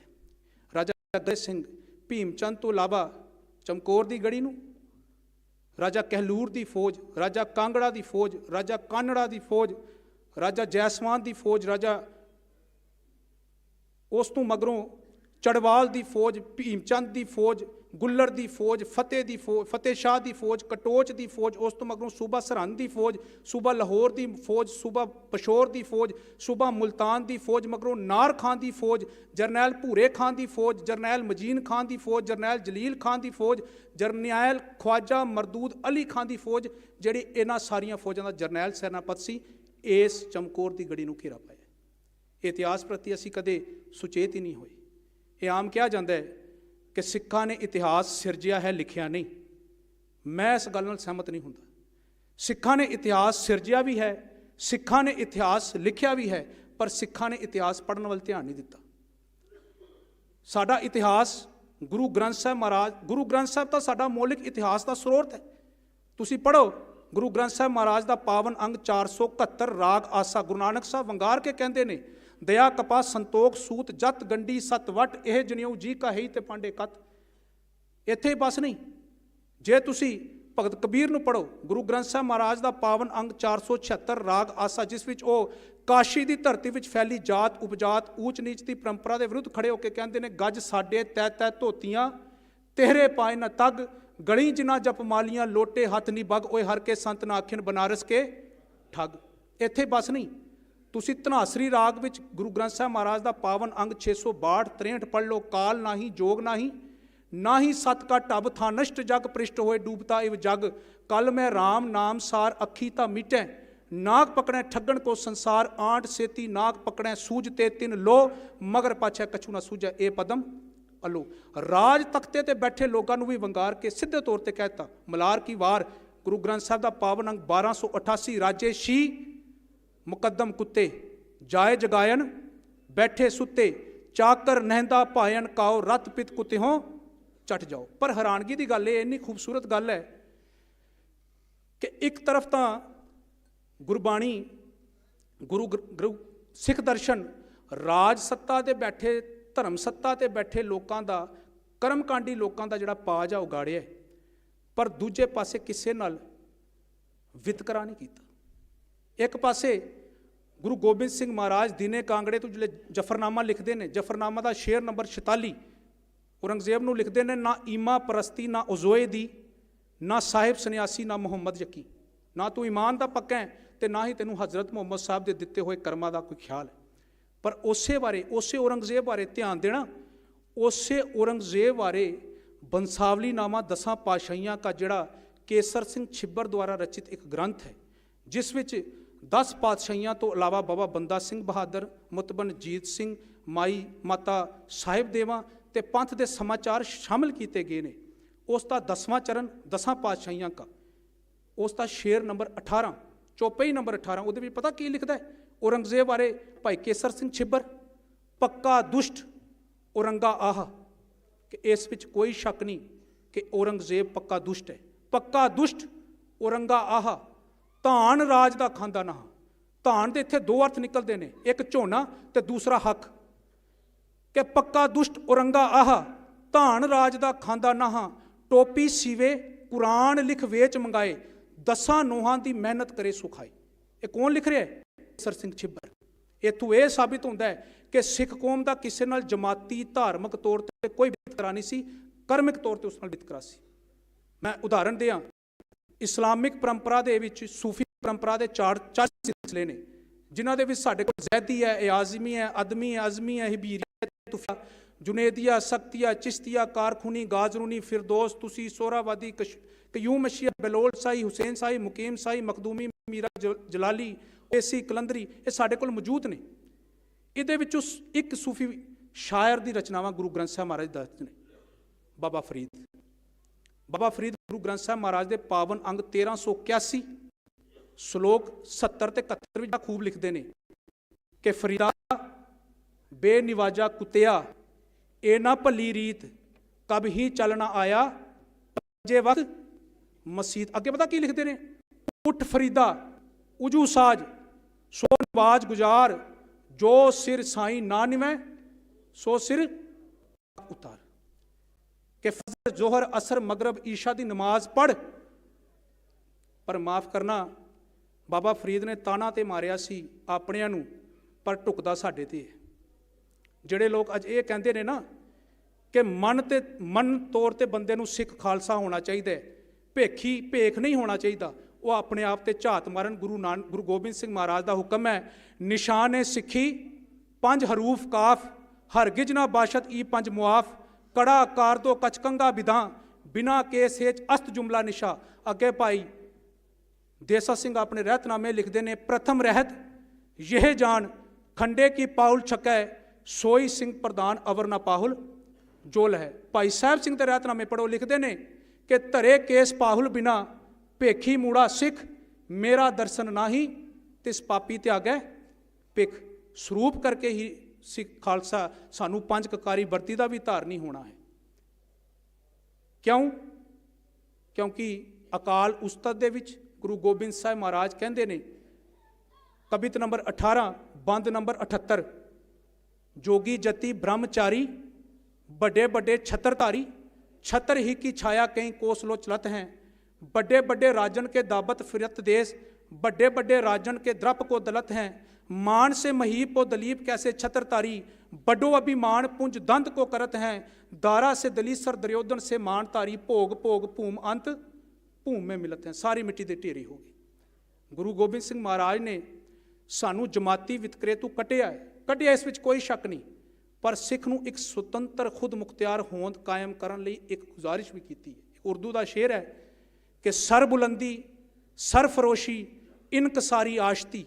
ਰਾਜਾ ਗਜੇ ਸਿੰਘ ਭੀਮਚੰਦ ਤੋਂ ਇਲਾਵਾ ਚਮਕੌਰ ਦੀ ਗੜੀ ਨੂੰ, ਰਾਜਾ ਕਹਿਲੂਰ ਦੀ ਫੌਜ, ਰਾਜਾ ਕਾਂਗੜਾ ਦੀ ਫੌਜ, ਰਾਜਾ ਕਾਨੜਾ ਦੀ ਫੌਜ, ਰਾਜਾ ਜੈਸਵਾਨ ਦੀ ਫੌਜ, ਰਾਜਾ ਉਸ ਤੋਂ ਮਗਰੋਂ ਚੜਵਾਲ ਦੀ ਫੌਜ, ਭੀਮਚੰਦ ਦੀ ਫੌਜ ਗੁੱਲਰ ਦੀ ਫੌਜ ਫਤਿਹ ਦੀ ਫੌਜ ਫਤਿਹ ਸ਼ਾਹ ਦੀ ਫੌਜ ਕਟੋਚ ਦੀ ਫੌਜ ਉਸ ਤੋਂ ਮਗਰੋਂ ਸੂਬਾ ਸਰਹੰਦ ਦੀ ਫੌਜ ਸੂਬਾ ਲਾਹੌਰ ਦੀ ਫੌਜ ਸੂਬਾ ਪਸ਼ੌਰ ਦੀ ਫੌਜ ਸੂਬਾ ਮੁਲਤਾਨ ਦੀ ਫੌਜ ਮਗਰੋਂ ਨਾਰ ਖਾਨ ਦੀ ਫੌਜ ਜਰਨੈਲ ਭੂਰੇ ਖਾਨ ਦੀ ਫੌਜ ਜਰਨੈਲ ਮਜੀਨ ਖਾਨ ਦੀ ਫੌਜ ਜਰਨੈਲ ਜਲੀਲ ਖਾਨ ਦੀ ਫੌਜ ਜਰਨੈਲ ਖਵਾਜਾ ਮਰਦੂਦ ਅਲੀ ਖਾਨ ਦੀ ਫੌਜ ਜਿਹੜੀ ਇਹਨਾਂ ਸਾਰੀਆਂ ਫੌਜਾਂ ਦਾ ਜਰਨੈਲ ਸੈਨਾਪਤ ਸੀ ਇਸ ਚਮਕੌਰ ਦੀ ਗੜੀ ਨੂੰ ਘੇਰਾ ਪਾਇਆ ਇਤਿਹਾਸ ਪ੍ਰਤੀ ਅਸੀਂ ਕਦੇ ਸੁਚੇਤ ਹੀ ਨਹੀਂ ਹੋਏ ਇਹ ਆਮ ਕਿਹਾ ਜਾਂਦਾ ਹੈ ਕਿ ਸਿੱਖਾਂ ਨੇ ਇਤਿਹਾਸ ਸਿਰਜਿਆ ਹੈ, ਲਿਖਿਆ ਨਹੀਂ। ਮੈਂ ਇਸ ਗੱਲ ਨਾਲ ਸਹਿਮਤ ਨਹੀਂ ਹੁੰਦਾ। ਸਿੱਖਾਂ ਨੇ ਇਤਿਹਾਸ ਸਿਰਜਿਆ ਵੀ ਹੈ, ਸਿੱਖਾਂ ਨੇ ਇਤਿਹਾਸ ਲਿਖਿਆ ਵੀ ਹੈ, ਪਰ ਸਿੱਖਾਂ ਨੇ ਇਤਿਹਾਸ ਪੜ੍ਹਨ ਵੱਲ ਧਿਆਨ ਨਹੀਂ ਦਿੱਤਾ। ਸਾਡਾ ਇਤਿਹਾਸ ਗੁਰੂ ਗ੍ਰੰਥ ਸਾਹਿਬ ਮਹਾਰਾਜ, ਗੁਰੂ ਗ੍ਰੰਥ ਸਾਹਿਬ ਤਾਂ ਸਾਡਾ ਮੌਲਿਕ ਇਤਿਹਾਸ ਦਾ ਸਰੋਤ ਹੈ। ਤੁਸੀਂ ਪੜ੍ਹੋ, ਗੁਰੂ ਗ੍ਰੰਥ ਸਾਹਿਬ ਮਹਾਰਾਜ ਦਾ ਪਾਵਨ ਅੰਗ 471 ਰਾਗ ਆਸਾ ਗੁਰੂ ਨਾਨਕ ਸਾਹਿਬ ਵੰਗਾਰ ਕੇ ਕਹਿੰਦੇ ਨੇ ਦਇਆ ਕਪਾ ਸੰਤੋਖ, ਸੂਤ, ਜਤ ਗੰਡੀ ਸਤ, ਵਟ, ਇਹ ਜਨਿਉ ਜੀ ਕਹੀ ਤੇ ਪਾਂਡੇ, ਕਤ। ਇੱਥੇ ਬਸ ਨਹੀਂ। ਜੇ ਤੁਸੀਂ ਭਗਤ ਕਬੀਰ ਨੂੰ ਪੜੋ ਗੁਰੂ ਗ੍ਰੰਥ ਸਾਹਿਬ ਮਹਾਰਾਜ ਦਾ ਪਾਵਨ ਅੰਗ 476 ਰਾਗ ਆਸਾ, ਜਿਸ ਵਿੱਚ ਉਹ ਕਾਸ਼ੀ ਦੀ ਧਰਤੀ ਵਿੱਚ ਫੈਲੀ ਜਾਤ, ਉਪਜਾਤ, ਊਚ ਨੀਚ ਦੀ ਪਰੰਪਰਾ ਦੇ ਵਿਰੁੱਧ ਖੜੇ ਹੋ ਕੇ ਕਹਿੰਦੇ ਨੇ, ਗੱਜ ਸਾਡੇ, ਤੈ ਤੈ, ਧੋਤੀਆਂ, ਤੇਰੇ ਪਾਏ ਨਾ ਤਗ, ਗਲੀ ਜਿਨਾ ਜਪ ਮਾਲੀਆਂ, ਲੋਟੇ ਹੱਥ ਨਹੀਂ ਬਗ, ਓਏ ਹਰ ਕੇ ਸੰਤ ਨਾ ਆਖਿਨ ਬਨਾਰਸ ਕੇ ਠੱਗ। ਇੱਥੇ ਬਸ ਨਹੀਂ। ਤੁਸੀਂ ਧਨਾਸਰੀ ਰਾਗ ਵਿੱਚ ਗੁਰੂ ਗ੍ਰੰਥ ਸਾਹਿਬ ਮਹਾਰਾਜ ਦਾ ਪਾਵਨ ਅੰਗ 662 63 ਪੜ੍ਹ ਲਓ, ਕਾਲ ਨਾਹੀ, ਜੋਗ ਨਾਹੀ ਨਾਹੀ ਸਤ ਕਾ ਟਬ ਥਾ ਨਸ਼ਟ ਜਗ ਪ੍ਰਿਸ਼ਟ ਹੋਏ ਡੂਬਤਾ ਇਵ ਜਗ, ਕਲ ਮੈਂ RAM ਨਾਮ ਸਾਰ ਅੱਖੀ ਤਾਂ ਮਿਟੈ, ਨਾਗ ਪਕੜੈ ਠੱਗਣ ਕੋ ਸੰਸਾਰ ਆਂਟ ਸੇਤੀ ਨਾਗ ਪਕੜੈ ਸੂਝ ਤੇ ਤਿਨ ਲੋ ਮਗਰ ਪਾਛੈ ਕਛੂ ਨਾ ਸੂਝੈ ਇਹ ਪਦਮ ਅਲੋ ਰਾਜ ਤਖਤੇ ਤੇ ਬੈਠੇ ਲੋਕਾਂ ਨੂੰ ਵੀ ਵੰਗਾਰ ਕੇ ਸਿੱਧੇ ਤੌਰ ਤੇ ਕਹਿਤਾ ਮਲਾਰ ਕੀ ਵਾਰ, ਗੁਰੂ ਗ੍ਰੰਥ ਸਾਹਿਬ ਦਾ ਪਾਵਨ ਅੰਗ 1288 ਰਾਜੇ ਸ਼ੀ ਮੁਕੱਦਮ ਕੁੱਤੇ, ਜਾਏ ਜਗਾਇਨ ਬੈਠੇ ਸੁੱਤੇ, ਚਾਕਰ ਨਹਿੰਦਾ ਭਾਇਨ ਕਾਓ ਰਤ ਪਿਤ ਕੁੱਤੇ ਹੋ ਚਟ ਜਾਓ। ਪਰ ਹੈਰਾਨਗੀ ਦੀ ਗੱਲ ਇਹ, ਇੰਨੀ ਖੂਬਸੂਰਤ ਗੱਲ ਹੈ ਕਿ ਇੱਕ ਤਰਫ ਤਾਂ ਗੁਰਬਾਣੀ, ਗੁਰੂ ਗੁਰੂ ਸਿੱਖ ਦਰਸ਼ਨ ਰਾਜ ਸੱਤਾ ਤੇ ਬੈਠੇ, ਧਰਮ ਸੱਤਾ ਤੇ ਬੈਠੇ ਲੋਕਾਂ ਦਾ, ਕਰਮਕਾਂਡੀ ਲੋਕਾਂ ਦਾ ਜਿਹੜਾ ਪਾਜ ਆ ਉਗਾੜਿਆ ਪਰ ਦੂਜੇ ਪਾਸੇ ਕਿਸੇ ਨਾਲ ਵਿਤਕਰਾ ਨਹੀਂ ਕੀਤਾ। ਇੱਕ ਪਾਸੇ ਗੁਰੂ ਗੋਬਿੰਦ ਸਿੰਘ ਮਹਾਰਾਜ ਦਿਨੇ ਕਾਂਗੜੇ ਤੋਂ ਜਿਹੜੇ ਜਫਰਨਾਮਾ ਲਿਖਦੇ ਨੇ, ਜਫਰਨਾਮਾ ਦਾ ਸ਼ੇਰ ਨੰਬਰ 46 ਔਰੰਗਜ਼ੇਬ ਨੂੰ ਲਿਖਦੇ ਨੇ, ਨਾ ਈਮਾ ਪ੍ਰਸਤੀ, ਨਾ ਉਜ਼ੋਏ ਦੀ, ਨਾ ਸਾਹਿਬ ਸੰਨਿਆਸੀ, ਨਾ ਮੁਹੰਮਦ ਯਕੀ। ਨਾ ਤੂੰ ਇਮਾਨ ਦਾ ਪੱਕਾ ਹੈ ਤੇ ਨਾ ਹੀ ਤੈਨੂੰ ਹਜ਼ਰਤ ਮੁਹੰਮਦ ਸਾਹਿਬ ਦੇ ਦਿੱਤੇ ਹੋਏ ਕਰਮਾਂ ਦਾ ਕੋਈ ਖਿਆਲ ਹੈ। ਪਰ ਉਸੇ ਬਾਰੇ, ਉਸੇ ਔਰੰਗਜ਼ੇਬ ਬਾਰੇ ਧਿਆਨ ਦੇਣਾ, ਉਸੇ ਔਰੰਗਜ਼ੇਬ ਬਾਰੇ ਬੰਸਾਵਲੀ ਨਾਮਾ ਦਸਾਂ ਪਾਸ਼ਾਹੀਆਂ ਦਾ ਜਿਹੜਾ ਕੇਸਰ ਸਿੰਘ ਛਿੱਬਰ ਦੁਆਰਾ ਰਚਿਤ ਇੱਕ ਗ੍ਰੰਥ ਹੈ, ਜਿਸ ਵਿੱਚ 10 ਪਾਤਸ਼ਾਹੀਆਂ ਤੋਂ ਇਲਾਵਾ ਬਾਬਾ ਬੰਦਾ ਸਿੰਘ ਬਹਾਦਰ ਮੁਤਬਨਜੀਤ ਸਿੰਘ, ਮਾਈ ਮਾਤਾ ਸਾਹਿਬ ਦੇਵਾ ਤੇ ਪੰਥ ਦੇ ਸਮਾਚਾਰ ਸ਼ਾਮਲ ਕੀਤੇ ਗਏ ਨੇ। ਉਸ ਦਾ 10ਵਾਂ ਚਰਨ ਦਸਾਂ ਪਾਤਸ਼ਾਹੀਆਂ ਦਾ ਉਸ ਦਾ ਸ਼ੇਰ ਨੰਬਰ 18 ਚੌਪਈ ਨੰਬਰ 18 ਉਹਦੇ ਵਿੱਚ ਪਤਾ ਕੀ ਲਿਖਦਾ ਹੈ? ਔਰੰਗਜ਼ੇਬ ਬਾਰੇ ਭਾਈ ਕੇਸਰ ਸਿੰਘ ਛਿੱਬਰ, ਪੱਕਾ ਦੁਸ਼ਟ, ਔਰੰਗਾ ਆਹ। ਕਿ ਇਸ ਵਿੱਚ ਕੋਈ ਸ਼ੱਕ ਨਹੀਂ ਕਿ ਔਰੰਗਜ਼ੇਬ ਪੱਕਾ ਦੁਸ਼ਟ ਹੈ। ਪੱਕਾ ਦੁਸ਼ਟ, ਔਰੰਗਾ ਆਹ। ਧਾਨ ਰਾਜ ਦਾ ਖਾਂਦਾ ਨਾ। ਧਾਨ ਦੇ ਇੱਥੇ ਦੋ ਅਰਥ ਨਿਕਲਦੇ ਨੇ, ਇੱਕ ਝੋਨਾ ਤੇ ਦੂਸਰਾ ਹੱਕ। ਕਿ ਪੱਕਾ ਦੁਸ਼ਟ ਔਰੰਗਾ ਆਹ, ਧਾਨ ਰਾਜ ਦਾ ਖਾਂਦਾ ਨਾਹਾਂ ਟੋਪੀ ਸੀਵੇ, ਕੁਰਾਨ ਲਿਖ ਵੇਚ ਮੰਗਾਏ, ਦਸਾਂ ਨੋਹਾਂ ਦੀ ਮਿਹਨਤ ਕਰੇ ਸੁਖਾਈ ਇਹ ਕੌਣ ਲਿਖ ਰਿਹਾ ਹੈ? ਸਰ ਸਿੰਘ ਛਿੱਬਰ। ਇਥੋਂ ਇਹ ਸਾਬਿਤ ਹੁੰਦਾ ਹੈ ਕਿ ਸਿੱਖ ਕੌਮ ਦਾ ਕਿਸੇ ਨਾਲ ਜਮਾਤੀ, ਧਾਰਮਿਕ ਤੌਰ ਤੇ ਕੋਈ ਵਿਤਕਰਾ ਨਹੀਂ ਸੀ, ਕਰਮਿਕ ਤੌਰ ਤੇ ਉਸ ਨਾਲ ਵਿਤਕਰਾ ਸੀ। ਮੈਂ ਉਦਾਹਰਣ ਦਿਆਂ। ਇਸਲਾਮਿਕ ਪਰੰਪਰਾ ਦੇ ਵਿੱਚ ਸੂਫੀ ਪਰੰਪਰਾ ਦੇ ਚਾਰ ਚਾਰ ਸਿਲਸਿਲੇ ਨੇ, ਜਿਨ੍ਹਾਂ ਦੇ ਵਿੱਚ ਸਾਡੇ ਕੋਲ ਜ਼ੈਦੀ ਹੈ ਇਆਜ਼ਮੀ ਹੈ, ਅਦਮੀ ਹੈ, ਅਜ਼ਮੀ ਹੈ ਹਿਬੀਰੀਆ ਤੁਫਾ ਜੁਨੇਦੀਆ, ਸਖਤੀਆ, ਚਿਸ਼ਤੀਆ, ਕਾਰਖੂਨੀ, ਗਾਜ਼ਰੂਨੀ, ਫਿਰਦੌਸ, ਤੁਸੀਂ ਸੋਹਰਾਵਾਦੀ, ਕਸ਼- ਕਯੂਮ ਮਸ਼ੀਆ ਬਲੋਲ ਸਾਈ ਹੁਸੈਨ ਸਾਈ ਮੁਕੀਮ ਸਾਈ ਮਖਦੂਮੀ, ਮੀਰਾ ਜ- ਜਲਾਲੀ, ਏਸੀ, ਕਲੰਦਰੀ, ਇਹ ਸਾਡੇ ਕੋਲ ਮੌਜੂਦ ਨੇ। ਇਹਦੇ ਵਿੱਚੋਂ ਸ- ਇੱਕ ਸੂਫੀ ਸ਼ਾਇਰ ਦੀ ਰਚਨਾਵਾਂ ਗੁਰੂ ਗ੍ਰੰਥ ਸਾਹਿਬ ਮਹਾਰਾਜ ਦੱਸਦੇ ਨੇ। ਬਾਬਾ ਫਰੀਦ। ਬਾਬਾ ਫਰੀਦ ਗੁਰੂ ਗ੍ਰੰਥ ਸਾਹਿਬ ਮਹਾਰਾਜ ਦੇ ਪਾਵਨ ਅੰਗ 1381 ਸ਼ਲੋਕ 70 ਤੇ 71 ਵਿੱਚ ਖੂਬ ਲਿਖਦੇ ਨੇ ਕਿ ਫਰੀਦਾ, ਬੇਨਿਵਾਜਾ ਕੁੱਤਿਆ, ਇਹ ਨਾ ਭੱਲੀ ਰੀਤ, ਕਬ ਹੀ ਚੱਲਣਾ ਆਇਆ, ਜੇ ਵਕਤ ਮਸਜਿਦ ਅੱਗੇ ਪਤਾ ਕੀ ਲਿਖਦੇ ਨੇ? ਉਠ ਫਰੀਦਾ, ਉਜੂ ਸਾਜ ਸੋ ਨਿਵਾਜ ਗੁਜ਼ਾਰ, ਜੋ ਸਿਰ ਸਾਈ ਨਾ ਨਿਵੈ, ਸੋ ਸਿਰ ਉਤਾਰ। ਕਿ ਫਜਰ, ਜ਼ੋਹਰ, ਅਸਰ, ਮਗਰਬ, ਈਸ਼ਾ ਦੀ ਨਮਾਜ਼ ਪੜ੍ਹ। ਪਰ ਮਾਫ ਕਰਨਾ, ਬਾਬਾ ਫਰੀਦ ਨੇ ਤਾਣਾ ਤੇ ਮਾਰਿਆ ਸੀ ਆਪਣਿਆਂ ਨੂੰ, ਪਰ ਢੁਕਦਾ ਸਾਡੇ ਤੇ। ਹੈ ਜਿਹੜੇ ਲੋਕ ਅੱਜ ਇਹ ਕਹਿੰਦੇ ਨੇ ਨਾ ਕਿ ਮਨ ਤੇ, ਮਨ ਤੌਰ ਤੇ ਬੰਦੇ ਨੂੰ ਸਿੱਖ ਖਾਲਸਾ ਹੋਣਾ ਚਾਹੀਦਾ ਹੈ, ਭੇਖੀ, ਭੇਖ ਨਹੀਂ ਹੋਣਾ ਚਾਹੀਦਾ, ਉਹ ਆਪਣੇ ਆਪ ਤੇ ਝਾਤ ਮਾਰਨ ਗੁਰੂ ਨਾਨਕ ਗੁਰੂ ਗੋਬਿੰਦ ਸਿੰਘ ਮਹਾਰਾਜ ਦਾ ਹੁਕਮ ਹੈ। ਨਿਸ਼ਾਨ ਹੈ ਸਿੱਖੀ, ਪੰਜ ਹਰੂਫ ਕਾਫ, ਹਰਗਿਜ ਨਾ ਬਾਸ਼ਤ ਈ ਪੰਜ ਮੁਆਫ ਕੜਾ ਕਾਰ ਦੋ ਕਚਕੰਗਾ ਵਿਧਾਂ, ਬਿਨਾ ਕੇਸ ਹੇਚ ਅਸਤ ਜੁਮਲਾ ਨਿਸ਼ਾ। ਅੱਗੇ ਭਾਈ ਦੇਸਾ ਸਿੰਘ ਆਪਣੇ ਰਹਿਤਨਾਮੇ ਲਿਖਦੇ ਨੇ, ਪ੍ਰਥਮ ਰਹਿਤ ਇਹ ਜਾਣ ਖੰਡੇ ਕੀ ਪਾਉਲ ਛਕੈ, ਸੋਈ ਸਿੰਘ ਪ੍ਰਧਾਨ ਅਵਰ ਨਾ ਪਾਹੁਲ, ਜੋਲ ਹੈ। ਭਾਈ ਸਾਹਿਬ ਸਿੰਘ ਦੇ ਰਹਿਤਨਾਮੇ ਪੜੋ ਲਿਖਦੇ ਨੇ ਕਿ ਧਰੇ ਕੇਸ ਪਾਹੁਲ ਬਿਨਾ ਭੇਖੀ ਮੂੜਾ ਸਿੱਖ, ਮੇਰਾ ਦਰਸ਼ਨ ਨਾਹੀ ਤਿਸ ਪਾਪੀ ਤਿਆਗੈ, ਭਿਖ ਸਰੂਪ ਕਰਕੇ ਹੀ ਸਿੱਖ ਖਾਲਸਾ ਸਾਨੂੰ ਪੰਜ ਕਕਾਰੀ ਵਰਤੀ ਦਾ ਵੀ ਧਾਰਨੀ ਹੋਣਾ ਹੈ। ਕਿਉਂ? ਕਿਉਂਕਿ ਅਕਾਲ ਉਸਤਤ ਦੇ ਵਿੱਚ ਗੁਰੂ ਗੋਬਿੰਦ ਸਾਹਿਬ ਮਹਾਰਾਜ ਕਹਿੰਦੇ ਨੇ, ਕਵਿਤ ਨੰਬਰ 18 ਬੰਦ ਨੰਬਰ 78 ਜੋਗੀ ਜਤੀ ਬ੍ਰਹਮਚਾਰੀ, ਵੱਡੇ ਵੱਡੇ ਛਤਰਧਾਰੀ, ਛਤਰ ਹੀ ਕੀ ਛਾਇਆ ਕਈ ਕੋਸਲੋ ਚਲਤ ਹੈ। ਵੱਡੇ ਵੱਡੇ ਰਾਜਨ ਕੇ ਦਾਬਤ ਫਿਰਤ ਦੇਸ, ਵੱਡੇ ਵੱਡੇ ਰਾਜਨ ਕੇ ਦਰਪ ਕੋ ਦਲਤ ਹੈ। मान से महीप और दलीप कैसे छत्रतारी बडो अभिमान पुंज दंत को करत हैं दारा से दलीसर दुर्योधन से मान तारी भोग भोग भूम अंत भूम में मिलत हैं सारी मिट्टी ਦੇ ਢੇਰੀ ਹੋ ਗਈ ਗੁਰੂ ਗੋਬਿੰਦ ਸਿੰਘ ਮਹਾਰਾਜ ਨੇ ਸਾਨੂੰ ਜਮਾਤੀ ਵਿਤਕਰੇ ਤੋਂ ਕੱਟਿਆ ਹੈ ਕੱਢਿਆ ਇਸ ਵਿੱਚ ਕੋਈ ਸ਼ੱਕ ਨਹੀਂ ਪਰ ਸਿੱਖ ਨੂੰ ਇੱਕ ਸੁਤੰਤਰ ਖੁਦ ਮੁਖਤਿਆਰ ਹੋਂਦ ਕਾਇਮ ਕਰਨ ਲਈ ਇੱਕ ਗੁਜ਼ਾਰਿਸ਼ ਵੀ ਕੀਤੀ ਹੈ ਇੱਕ ਉਰਦੂ ਦਾ ਸ਼ੇਰ ਹੈ ਕਿ ਸਰ ਬੁਲੰਦੀ ਸਰਫਰੋਸ਼ੀ ਇਨਕਸਾਰੀ ਆਸ਼ਤੀ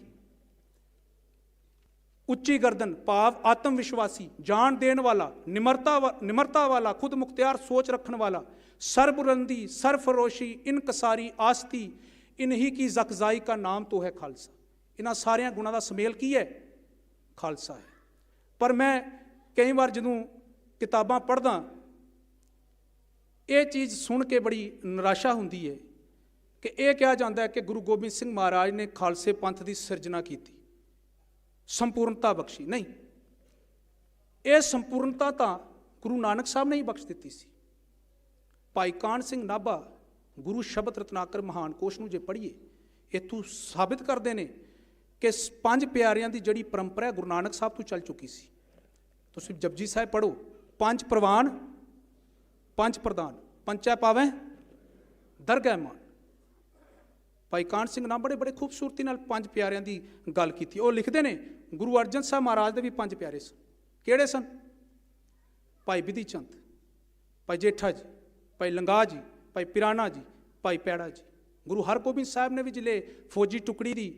ਉੱਚੀ ਗਰਦਨ, ਭਾਵ ਆਤਮ ਵਿਸ਼ਵਾਸੀ, ਜਾਣ ਦੇਣ ਵਾਲਾ, ਨਿਮਰਤਾ ਵਾ- ਨਿਮਰਤਾ ਵਾਲਾ, ਖੁਦ ਮੁਖਤਿਆਰ, ਸੋਚ ਰੱਖਣ ਵਾਲਾ, ਸਰਬੁਲੰਦੀ, ਸਰਫਰੋਸ਼ੀ, ਇਨਕਸਾਰੀ, ਆਸਤੀ, ਇਨਹੀ ਕੀ ਜ਼ਕਜ਼ਾਈ का ਨਾਮ तो ਹੈ ਖਾਲਸਾ। ਇਹਨਾਂ ਸਾਰਿਆਂ ਗੁਣਾਂ ਦਾ ਸਮੇਲ ਕੀ ਹੈ? ਖਾਲਸਾ ਹੈ। ਪਰ ਮੈਂ ਕਈ ਵਾਰ ਜਦੋਂ ਕਿਤਾਬਾਂ ਪੜ੍ਹਦਾ, ਇਹ ਚੀਜ਼ ਸੁਣ ਕੇ ਬੜੀ ਨਿਰਾਸ਼ਾ ਹੁੰਦੀ ਹੈ ਕਿ ਇਹ ਕਿਹਾ ਜਾਂਦਾ ਹੈ ਕਿ ਗੁਰੂ ਗੋਬਿੰਦ ਸਿੰਘ ਮਹਾਰਾਜ ਨੇ ਖਾਲਸੇ ਪੰਥ ਦੀ ਸਿਰਜਣਾ ਕੀਤੀ। ਸੰਪੂਰਨਤਾ ਬਖਸ਼ੀ। ਨਹੀਂ। ਇਹ ਸੰਪੂਰਨਤਾ ਤਾਂ ਗੁਰੂ ਨਾਨਕ ਸਾਹਿਬ ਨੇ ਹੀ ਬਖਸ਼ ਦਿੱਤੀ ਸੀ। ਭਾਈ ਕਾਨ ਸਿੰਘ ਨਾਭਾ ਗੁਰੂ ਸ਼ਬਦ ਰਤਨਾਕਰ ਮਹਾਨ ਕੋਸ਼ ਨੂੰ ਜੇ ਪੜ੍ਹੀਏ, ਇਥੋਂ ਸਾਬਿਤ ਕਰਦੇ ਨੇ ਕਿ ਸ- ਪੰਜ ਪਿਆਰਿਆਂ ਦੀ ਜਿਹੜੀ ਪਰੰਪਰਾ ਹੈ, ਗੁਰੂ ਨਾਨਕ ਸਾਹਿਬ ਤੋਂ ਚੱਲ ਚੁੱਕੀ ਸੀ। ਤੁਸੀਂ ਜਪਜੀ ਸਾਹਿਬ ਪੜ੍ਹੋ, ਪੰਜ ਪ੍ਰਵਾਨ, ਪੰਜ ਪ੍ਰਧਾਨ, ਪੰਚੈ ਪਾਵੇਂ, ਦਰਗਹਿ ਮਾਨ। ਭਾਈ ਕਾਨ ਸਿੰਘ ਨਾਲ ਬੜੇ ਬੜੇ ਖੂਬਸੂਰਤੀ ਨਾਲ ਪੰਜ ਪਿਆਰਿਆਂ ਦੀ ਗੱਲ ਕੀਤੀ। ਉਹ ਲਿਖਦੇ ਨੇ ਗੁਰੂ ਅਰਜਨ ਸਾਹਿਬ ਮਹਾਰਾਜ ਦੇ ਵੀ ਪੰਜ ਪਿਆਰੇ ਸਨ। ਕਿਹੜੇ ਸਨ? ਭਾਈ ਬਿਧੀ ਚੰਦ, ਭਾਈ ਜੇਠਾ ਜੀ, ਭਾਈ ਲੰਗਾ ਜੀ, ਭਾਈ ਪਿਰਾਣਾ ਜੀ, ਭਾਈ ਪੈੜਾ ਜੀ। ਗੁਰੂ ਹਰਗੋਬਿੰਦ ਸਾਹਿਬ ਨੇ ਵੀ ਜ਼ਿਲ੍ਹੇ ਫੌਜੀ ਟੁਕੜੀ ਦੀ